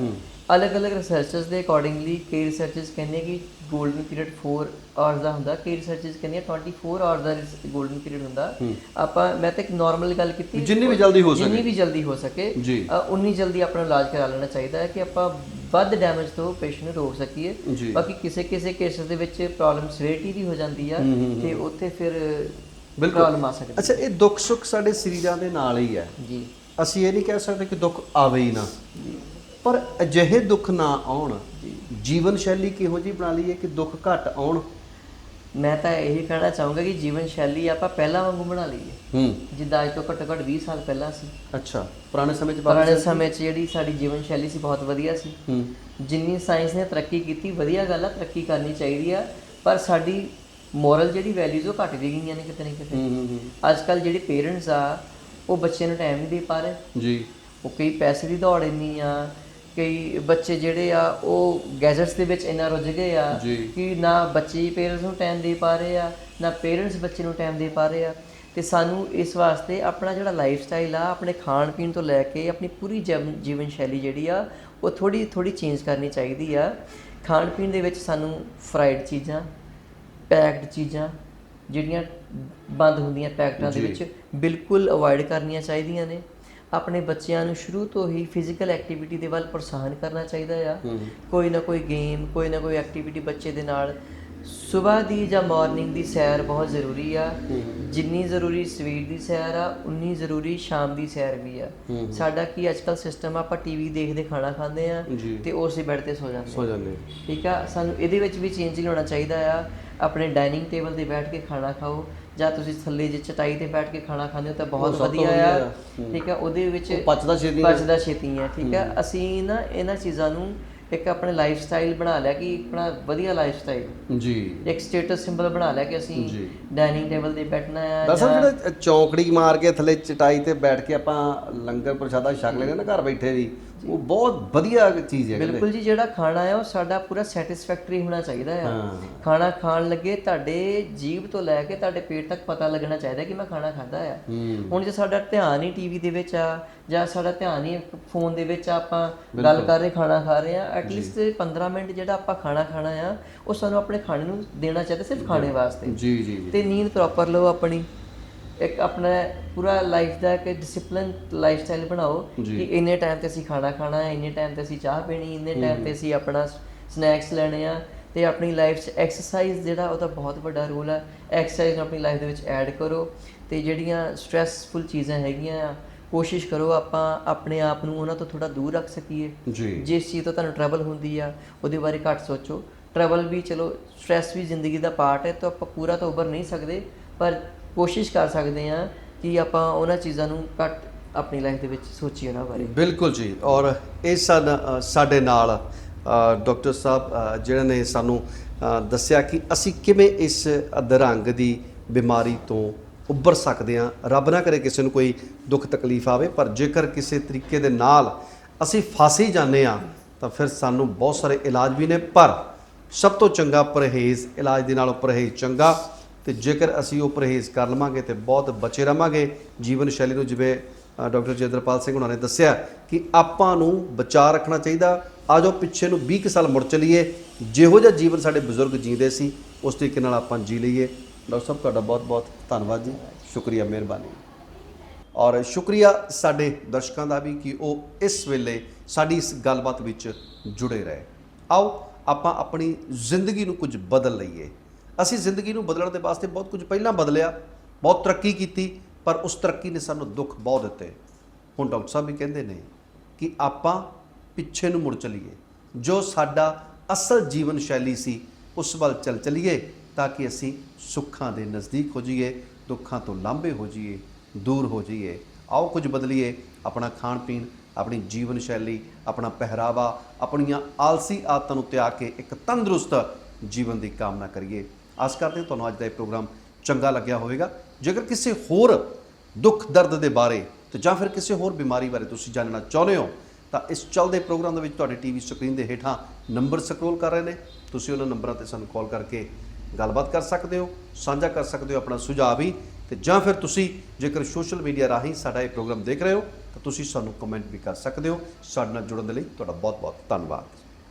ਅਲੱਗ-ਅਲੱਗ ਰਿਸਰਚਰਸ ਦੇ ਅਕੋਰਡਿੰਗਲੀ ਕਈ ਰਿਸਰਚਰਸ ਕਹਿੰਦੇ ਕਿ 골ਡਨ ਪੀਰੀਅਡ 4 ਆਵਰਸ ਦਾ ਹੁੰਦਾ। ਕਈ ਰਿਸਰਚਰਸ ਕਹਿੰਦੇ ਆ 24 ਆਵਰਸ ਦਾ 골ਡਨ ਪੀਰੀਅਡ ਹੁੰਦਾ। ਆਪਾਂ ਮੈਂ ਤਾਂ ਇੱਕ ਨਾਰਮਲ ਗੱਲ ਕੀਤੀ। ਜਿੰਨੀ ਵੀ ਜਲਦੀ ਹੋ ਸਕੇ। ਜਿੰਨੀ ਵੀ ਜਲਦੀ ਹੋ ਸਕੇ ਉਨੀ ਜਲਦੀ ਆਪਣਾ ਇਲਾਜ ਕਰਾ ਲੈਣਾ ਚਾਹੀਦਾ ਹੈ ਕਿ ਆਪਾਂ ਵੱਧ ਡੈਮੇਜ ਤੋਂ ਪੇਸ਼ੈਂਟ ਨੂੰ ਰੋਕ ਸਕੀਏ। ਬਾਕੀ ਕਿਸੇ ਕਿਸੇ ਕੇਸਸ ਦੇ ਵਿੱਚ ਪ੍ਰੋਬਲਮ ਸਿਵਿਅਰਿਟੀ ਦੀ ਹੋ ਜਾਂਦੀ ਆ ਤੇ ਉੱਥੇ ਫਿਰ ਬਿਲਕੁਲ। ਆ ਸਕਦੀ ਅੱਛਾ ਇਹ ਦੁੱਖ ਸੁੱਖ ਸਾਡੇ ਸਰੀਰਾਂ ਦੇ ਨਾਲ ਹੀ ਹੈ। ਜੀ। ਅਸੀਂ ਇਹ ਨਹੀਂ ਕਹਿ ਸਕਦੇ ਕਿ ਦੁੱਖ ਆਵੇ ਹੀ ਨਾ। ਪਰ ਅਜਿਹੇ ਦੁੱਖ ਨਾ ਆਉਣ। ਜੀਵਨ ਸ਼ੈਲੀ ਕਿਹੋ ਜਿਹੀ ਬਣਾ ਲਈਏ ਕਿ ਦੁੱਖ ਘੱਟ ਆਉਣ? ਮੈਂ ਤਾਂ ਇਹੀ ਕਹਿਣਾ ਚਾਹੂੰਗਾ ਕਿ ਜੀਵਨ ਸ਼ੈਲੀ ਆਪਾਂ ਪਹਿਲਾਂ ਵਾਂਗੂ ਬਣਾ ਲਈਏ। ਹੂੰ। ਜਿੱਦਾਂ ਅੱਜ ਤੋਂ ਘੱਟੋ ਘੱਟ 20 ਸਾਲ ਪਹਿਲਾਂ ਸੀ। ਅੱਛਾ ਪੁਰਾਣੇ ਸਮੇਂ 'ਚ ਪੁਰਾਣੇ ਸਮੇਂ 'ਚ ਜਿਹੜੀ ਸਾਡੀ ਜੀਵਨ ਸ਼ੈਲੀ ਸੀ ਬਹੁਤ ਵਧੀਆ ਸੀ। ਹੂੰ। ਜਿੰਨੀ ਸਾਇੰਸ ਨੇ ਤਰੱਕੀ ਕੀਤੀ ਵਧੀਆ ਗੱਲ ਆ ਤਰੱਕੀ ਕਰਨੀ ਚਾਹੀਦੀ ਆ ਪਰ ਸਾਡੀ ਮੋਰਲ ਜਿਹੜੀ ਵੈਲਿਊਜ਼ ਉਹ ਘਟ ਵੀ ਗਈਆਂ ਨੇ ਕਿਤੇ ਨਾ ਕਿਤੇ। ਹੂੰ ਹੂੰ, ਹੂੰ। ਅੱਜ ਕੱਲ ਜਿਹੜੇ ਪੇਰੈਂਟਸ ਆ ਉਹ ਬੱਚੇ ਨੂੰ ਟਾਈਮ ਨਹੀਂ ਦੇ ਪਾ ਰਹੇ। ਜੀ। ਉਹ ਕਈ ਪੈਸੇ ਦੀ ਦੌੜ ਇੰਨੀ ਆ ਕਈ ਬੱਚੇ ਜਿਹੜੇ ਆ ਉਹ ਗੈਜਟਸ ਦੇ ਵਿੱਚ ਇੰਨਾ ਰੁੱਝ ਗਏ ਆ। ਕਿ ਨਾ ਬੱਚੇ ਪੇਰੈਂਟਸ ਨੂੰ ਟਾਈਮ ਦੇ ਪਾ ਰਹੇ ਆ ਨਾ ਪੇਰੈਂਟਸ ਬੱਚੇ ਨੂੰ ਟਾਈਮ ਦੇ ਪਾ ਰਹੇ ਆ। ਤੇ ਸਾਨੂੰ ਇਸ ਵਾਸਤੇ ਆਪਣਾ ਜਿਹੜਾ ਲਾਈਫ ਸਟਾਈਲ ਆ ਆਪਣੇ ਖਾਣ ਪੀਣ ਤੋਂ ਲੈ ਕੇ ਆਪਣੀ ਪੂਰੀ ਜੀਵਨ ਸ਼ੈਲੀ ਜਿਹੜੀ ਆ ਉਹ ਥੋੜੀ ਥੋੜੀ ਚੇਂਜ ਕਰਨੀ ਚਾਹੀਦੀ ਆ। ਖਾਣ ਪੀਣ ਦੇ ਵਿੱਚ ਸਾਨੂੰ ਫਰਾਈਡ ਚੀਜ਼ਾਂ ਪੈਕਡ ਚੀਜ਼ਾਂ ਜਿਹੜੀਆਂ ਬੰਦ ਹੁੰਦੀਆਂ ਪੈਕਟਾਂ ਦੇ ਵਿੱਚ ਬਿਲਕੁਲ ਅਵੋਇਡ ਕਰਨੀਆਂ ਚਾਹੀਦੀਆਂ ਨੇ। ਆਪਣੇ ਬੱਚਿਆਂ ਨੂੰ ਸ਼ੁਰੂ ਤੋਂ ਹੀ ਫਿਜ਼ੀਕਲ ਐਕਟੀਵਿਟੀ ਦੇ ਵੱਲ ਪ੍ਰੋਤਸਾਹਨ ਕਰਨਾ ਚਾਹੀਦਾ ਆ। ਕੋਈ ਨਾ ਕੋਈ ਗੇਮ ਕੋਈ ਨਾ ਕੋਈ ਐਕਟੀਵਿਟੀ ਬੱਚੇ ਦੇ ਨਾਲ ਸਵੇਰ ਦੀ ਜਾਂ ਮਾਰਨਿੰਗ ਦੀ ਸੈਰ ਬਹੁਤ ਜ਼ਰੂਰੀ ਆ। ਜਿੰਨੀ ਜ਼ਰੂਰੀ ਸਵੇਰ ਦੀ ਸੈਰ ਆ ਉਨੀ ਜ਼ਰੂਰੀ ਸ਼ਾਮ ਦੀ ਸੈਰ ਵੀ ਆ। ਸਾਡਾ ਕੀ ਅੱਜਕੱਲ ਸਿਸਟਮ ਆਪਾਂ ਟੀਵੀ ਦੇਖਦੇ ਖਾਣਾ ਖਾਂਦੇ ਆ ਤੇ ਉਸੇ ਬੈੱਡ ਤੇ ਸੋ ਜਾਂਦੇ ਹੋ ਜਾਂਦੇ ਠੀਕ ਆ? ਸਾਨੂੰ ਇਹਦੇ ਵਿੱਚ ਵੀ ਚੇਂਜ ਲਿਆਉਣਾ ਚਾਹੀਦਾ ਆ। ਆਪਣੇ ਡਾਈਨਿੰਗ ਟੇਬਲ ਤੇ ਬੈਠ ਕੇ ਖਾਣਾ ਖਾਓ ਜਾਂ ਤੁਸੀਂ ਥੱਲੇ ਜੇ ਚਟਾਈ ਤੇ ਬੈਠ ਕੇ ਖਾਣਾ ਖਾਂਦੇ ਹੋ ਤਾਂ ਬਹੁਤ ਵਧੀਆ ਆ। ਠੀਕ ਆ? ਉਹਦੇ ਵਿੱਚ ਪਚਦਾ ਛੇਤੀ। ਪਚਦਾ ਛੇਤੀ ਆ। ਠੀਕ ਆ? ਅਸੀਂ ਨਾ ਇਹਨਾਂ ਚੀਜ਼ਾਂ ਨੂੰ ਇੱਕ ਆਪਣੇ ਲਾਈਫ ਸਟਾਈਲ ਬਣਾ ਲਿਆ ਕਿ ਆਪਣਾ ਵਧੀਆ ਲਾਈਫ ਸਟਾਈਲ ਜੀ ਇੱਕ ਸਟੇਟਸ ਸਿੰਬਲ ਬਣਾ ਲਿਆ ਕਿ ਅਸੀਂ। ਡਾਈਨਿੰਗ ਟੇਬਲ ਤੇ ਬੈਠਣਾ ਦਰਅਸਲ ਜਾਂ- ਜਿਹੜਾ ਚੌਂਕੜੀ ਮਾਰ ਕੇ ਥੱਲੇ ਚਟਾਈ ਤੇ ਬੈਠ ਕੇ ਆਪਾਂ ਲੰਗਰ ਪ੍ਰਸ਼ਾਦਾ ਛਕ ਲੈਂਦੇ ਨਾ ਘਰ ਬੈਠੇ ਵੀ ਉਹ ਬਹੁਤ ਵਧੀਆ ਚੀਜ਼ ਹੈ ਬਿਲਕੁਲ ਜੀ ਜਿਹੜਾ ਖਾਣਾ ਹੈ ਉਹ ਸਾਡਾ ਪੂਰਾ ਸੈਟੀਸਫੈਕਟਰੀ ਹੋਣਾ ਚਾਹੀਦਾ ਆ ਹਾਂ। ਖਾਣਾ ਖਾਣ ਲੱਗੇ ਤੁਹਾਡੇ ਜੀਭ ਤੋਂ ਲੈ ਕੇ ਤੁਹਾਡੇ ਪੇਟ ਤੱਕ ਪਤਾ ਲੱਗਣਾ ਚਾਹੀਦਾ ਕਿ ਮੈਂ ਖਾਣਾ ਖਾਦਾ ਆ। ਹੂੰ। ਹੁਣ ਜੇ ਸਾਡਾ ਧਿਆਨ ਹੀ ਟੀਵੀ ਦੇ ਵਿੱਚ ਆ ਜਾਂ ਸਾਡਾ ਧਿਆਨ ਹੀ ਫੋਨ ਦੇ ਵਿੱਚ ਆਪਾਂ ਗੱਲ ਕਰ ਰਹੇ ਖਾਣਾ ਖਾ ਰਹੇ ਆ ਐਟਲੀਸਟ 15 ਮਿੰਟ ਜਿਹੜਾ ਆਪਾਂ ਖਾਣਾ ਖਾਣਾ ਆ ਉਹ ਸਾਨੂੰ ਆਪਣੇ ਖਾਣੇ ਨੂੰ ਦੇਣਾ ਚਾਹੀਦਾ ਸਿਰਫ ਖਾਣੇ ਵਾਸਤੇ। ਜੀ ਜੀ ਤੇ ਨੀਂਦ ਪ੍ਰੋਪਰ ਲਓ ਆਪਣੀ। ਇੱਕ ਆਪਣਾ ਪੂਰਾ ਲਾਈਫ ਦਾ ਇੱਕ ਡਿਸਪਲਿਨ ਲਾਈਫ ਸਟਾਈਲ ਬਣਾਓ। ਕਿ ਇੰਨੇ ਟਾਈਮ ਤੇ ਅਸੀਂ ਖਾਣਾ ਖਾਣਾ ਹੈ ਇੰਨੇ ਟਾਈਮ ਤੇ ਅਸੀਂ ਚਾਹ ਪੀਣੀ ਇੰਨੇ ਟਾਈਮ ਤੇ ਅਸੀਂ ਆਪਣਾ ਸਨੈਕਸ ਲੈਣੇ ਆ ਤੇ ਆਪਣੀ ਲਾਈਫ 'ਚ ਐਕਸਰਸਾਈਜ਼ ਜਿਹੜਾ ਉਹਦਾ ਬਹੁਤ ਵੱਡਾ ਰੋਲ ਹੈ ਐਕਸਰਸਾਈਜ਼ ਆਪਣੀ ਲਾਈਫ ਦੇ ਵਿੱਚ ਐਡ ਕਰੋ ਤੇ ਜਿਹੜੀਆਂ ਸਟ੍ਰੈਸਫੁਲ ਚੀਜ਼ਾਂ ਹੈਗੀਆਂ ਆ ਕੋਸ਼ਿਸ਼ ਕਰੋ ਆਪਾਂ ਆਪਣੇ ਆਪ ਨੂੰ ਉਹਨਾਂ ਤੋਂ ਥੋੜਾ ਦੂਰ ਰੱਖ ਸਕੀਏ। ਜੀ। ਜਿਸ ਚੀਜ਼ ਤੋਂ ਤੁਹਾਨੂੰ ਟਰਬਲ ਹੁੰਦੀ ਆ ਉਹਦੇ ਬਾਰੇ ਘੱਟ ਸੋਚੋ। ਟਰਬਲ ਵੀ ਚਲੋ ਸਟ੍ਰੈਸ ਵੀ ਜ਼ਿੰਦਗੀ ਦਾ ਪਾਰਟ ਹੈ ਤਾਂ ਆਪਾਂ ਪੂਰਾ ਤਾਂ ਉੱਭਰ ਨਹੀਂ ਸਕਦੇ ਪਰ ਕੋਸ਼ਿਸ਼ ਕਰ ਸਕਦੇ ਆ ਕਿ ਆਪਾਂ ਉਹਨਾਂ ਚੀਜ਼ਾਂ ਨੂੰ ਘੱਟ ਆਪਣੀ ਲਾਈਫ ਦੇ ਵਿੱਚ ਸੋਚੀਏ ਉਹਨਾਂ ਬਾਰੇ। ਬਿਲਕੁਲ ਜੀ ਔਰ ਇਹ ਸਾਡਾ ਸਾਡੇ ਨਾਲ ਡਾਕਟਰ ਸਾਹਿਬ ਅ, ਨੇ ਸਾਨੂੰ ਦੱਸਿਆ ਕਿ ਅਸੀਂ ਕਿਵੇਂ ਇਸ ਅਧਰੰਗ ਦੀ ਬਿਮਾਰੀ ਤੋਂ ਉੱਭਰ ਸਕਦੇ ਹਾਂ। ਰੱਬ ਨਾ ਕਰੇ ਕਿਸੇ ਨੂੰ ਕੋਈ ਦੁੱਖ ਤਕਲੀਫ ਆਵੇ ਪਰ ਜੇਕਰ ਕਿਸੇ ਤਰੀਕੇ ਦੇ ਨਾਲ ਅਸੀਂ ਫਸ ਜਾਂਦੇ ਆ ਤਾਂ ਫਿਰ ਸਾਨੂੰ ਬਹੁਤ ਸਾਰੇ ਇਲਾਜ ਵੀ ਨੇ ਪਰ ਸਭ ਤੋਂ ਚੰਗਾ ਪਰਹੇਜ਼ ਇਲਾਜ ਦੇ ਨਾਲੋਂ ਪਰਹੇਜ਼ ਚੰਗਾ ਤੇ ਜੇਕਰ ਅਸੀਂ ਉਹ ਪਰਹੇਜ਼ ਕਰ ਲਵਾਂਗੇ ਤੇ ਬਹੁਤ ਬਚੇ ਰਵਾਂਗੇ ਜੀਵਨ ਸ਼ੈਲੀ ਨੂੰ ਜਿਵੇਂ ਡਾਕਟਰ ਜੇਂਦਰਪਾਲ ਸਿੰਘ ਉਹਨਾਂ ਨੇ ਦੱਸਿਆ ਕਿ ਆਪਾਂ ਨੂੰ ਬਚਾ ਰੱਖਣਾ ਚਾਹੀਦਾ। ਆ ਜਾਓ ਪਿੱਛੇ ਨੂੰ 20 ਕੁ ਸਾਲ ਮੁੜ ਚਲੀਏ। ਜਿਹੋ ਜਿਹਾ ਜੀਵਨ ਸਾਡੇ ਬਜ਼ੁਰਗ ਜੀਂਦੇ ਸੀ, ਉਸ ਤਰੀਕੇ ਨਾਲ ਆਪਾਂ ਜੀ ਲਈਏ। ਡਾਕਟਰ ਸਾਹਿਬ, ਤੁਹਾਡਾ ਬਹੁਤ ਬਹੁਤ ਧੰਨਵਾਦ ਜੀ। ਸ਼ੁਕਰੀਆ, ਮਿਹਰਬਾਨੀ। ਔਰ ਸ਼ੁਕਰੀਆ ਸਾਡੇ ਦਰਸ਼ਕਾਂ ਦਾ ਵੀ ਕਿ ਉਹ ਇਸ ਵੇਲੇ ਸਾਡੀ ਇਸ ਗੱਲਬਾਤ ਵਿੱਚ ਜੁੜੇ ਰਹੇ। ਆਓ, ਆਪਾਂ ਆਪਣੀ ਜ਼ਿੰਦਗੀ ਨੂੰ ਕੁਝ ਬਦਲ ਲਈਏ। ਅਸੀਂ ਜ਼ਿੰਦਗੀ ਨੂੰ ਬਦਲਣ ਦੇ ਵਾਸਤੇ ਬਹੁਤ ਕੁਝ ਪਹਿਲਾਂ ਬਦਲਿਆ, ਬਹੁਤ ਤਰੱਕੀ ਕੀਤੀ, ਪਰ ਉਸ ਤਰੱਕੀ ਨੇ ਸਾਨੂੰ ਦੁੱਖ ਬਹੁਤ ਦਿੱਤੇ। ਹੁਣ ਡਾਕਟਰ ਸਾਹਿਬ ਵੀ ਕਹਿੰਦੇ ਨੇ ਕਿ ਆਪਾਂ ਪਿੱਛੇ ਨੂੰ ਮੁੜ ਚਲੀਏ। ਜੋ ਸਾਡਾ ਅਸਲ ਜੀਵਨ ਸ਼ੈਲੀ ਸੀ, ਉਸ ਵੱਲ ਚੱਲ ਚਲੀਏ ਤਾਂ ਕਿ ਅਸੀਂ ਸੁੱਖਾਂ ਦੇ ਨਜ਼ਦੀਕ ਹੋ ਜਾਈਏ, ਦੁੱਖਾਂ ਤੋਂ ਲਾਂਭੇ ਹੋ ਜਾਈਏ, ਦੂਰ ਹੋ ਜਾਈਏ। ਆਓ ਕੁਝ ਬਦਲੀਏ, ਆਪਣਾ ਖਾਣ ਪੀਣ ਆਪਣੀ ਜੀਵਨ ਸ਼ੈਲੀ, ਆਪਣਾ ਪਹਿਰਾਵਾ, ਆਪਣੀਆਂ ਆਲਸੀ ਆਦਤਾਂ ਨੂੰ ਤਿਆਗ ਕੇ ਇੱਕ ਤੰਦਰੁਸਤ ਜੀਵਨ ਦੀ ਕਾਮਨਾ ਕਰੀਏ। ਆਸ ਕਰਦੇ ਹਾਂ ਤੁਹਾਨੂੰ ਅੱਜ ਦਾ ਇਹ ਪ੍ਰੋਗਰਾਮ ਚੰਗਾ ਲੱਗਿਆ ਹੋਵੇਗਾ। ਜੇਕਰ ਕਿਸੇ ਹੋਰ ਦੁੱਖ ਦਰਦ ਦੇ ਬਾਰੇ ਤੇ ਜਾਂ ਫਿਰ ਕਿਸੇ ਹੋਰ ਬਿਮਾਰੀ ਬਾਰੇ ਤੁਸੀਂ ਜਾਣਨਾ ਚਾਹੁੰਦੇ ਹੋ, ਤਾਂ ਇਸ ਚੱਲਦੇ ਪ੍ਰੋਗਰਾਮ ਦੇ ਵਿੱਚ ਤੁਹਾਡੇ ਟੀਵੀ ਸਕਰੀਨ ਦੇ ਹੇਠਾਂ ਨੰਬਰ ਸਕਰੋਲ ਕਰ ਰਹੇ ਨੇ। ਤੁਸੀਂ ਉਹਨਾਂ ਨੰਬਰਾਂ ਤੇ ਸਾਨੂੰ ਕਾਲ ਕਰਕੇ ਗੱਲਬਾਤ ਕਰ ਸਕਦੇ ਹੋ, ਸਾਂਝਾ ਕਰ ਸਕਦੇ ਹੋ, ਆਪਣਾ ਸੁਝਾਅ ਵੀ। ਤੇ ਜਾਂ ਫਿਰ ਤੁਸੀਂ ਜੇਕਰ ਸੋਸ਼ਲ ਮੀਡੀਆ ਰਾਹੀਂ ਸਾਡਾ ਇਹ ਪ੍ਰੋਗਰਾਮ ਦੇਖ ਰਹੇ ਹੋ, ਤਾਂ ਤੁਸੀਂ ਸਾਨੂੰ ਕਮੈਂਟ ਵੀ ਕਰ ਸਕਦੇ ਹੋ। ਸਾਡੇ ਨਾਲ ਜੁੜਨ ਦੇ ਲਈ ਤੁਹਾਡਾ ਬਹੁਤ ਬਹੁਤ ਧੰਨਵਾਦ।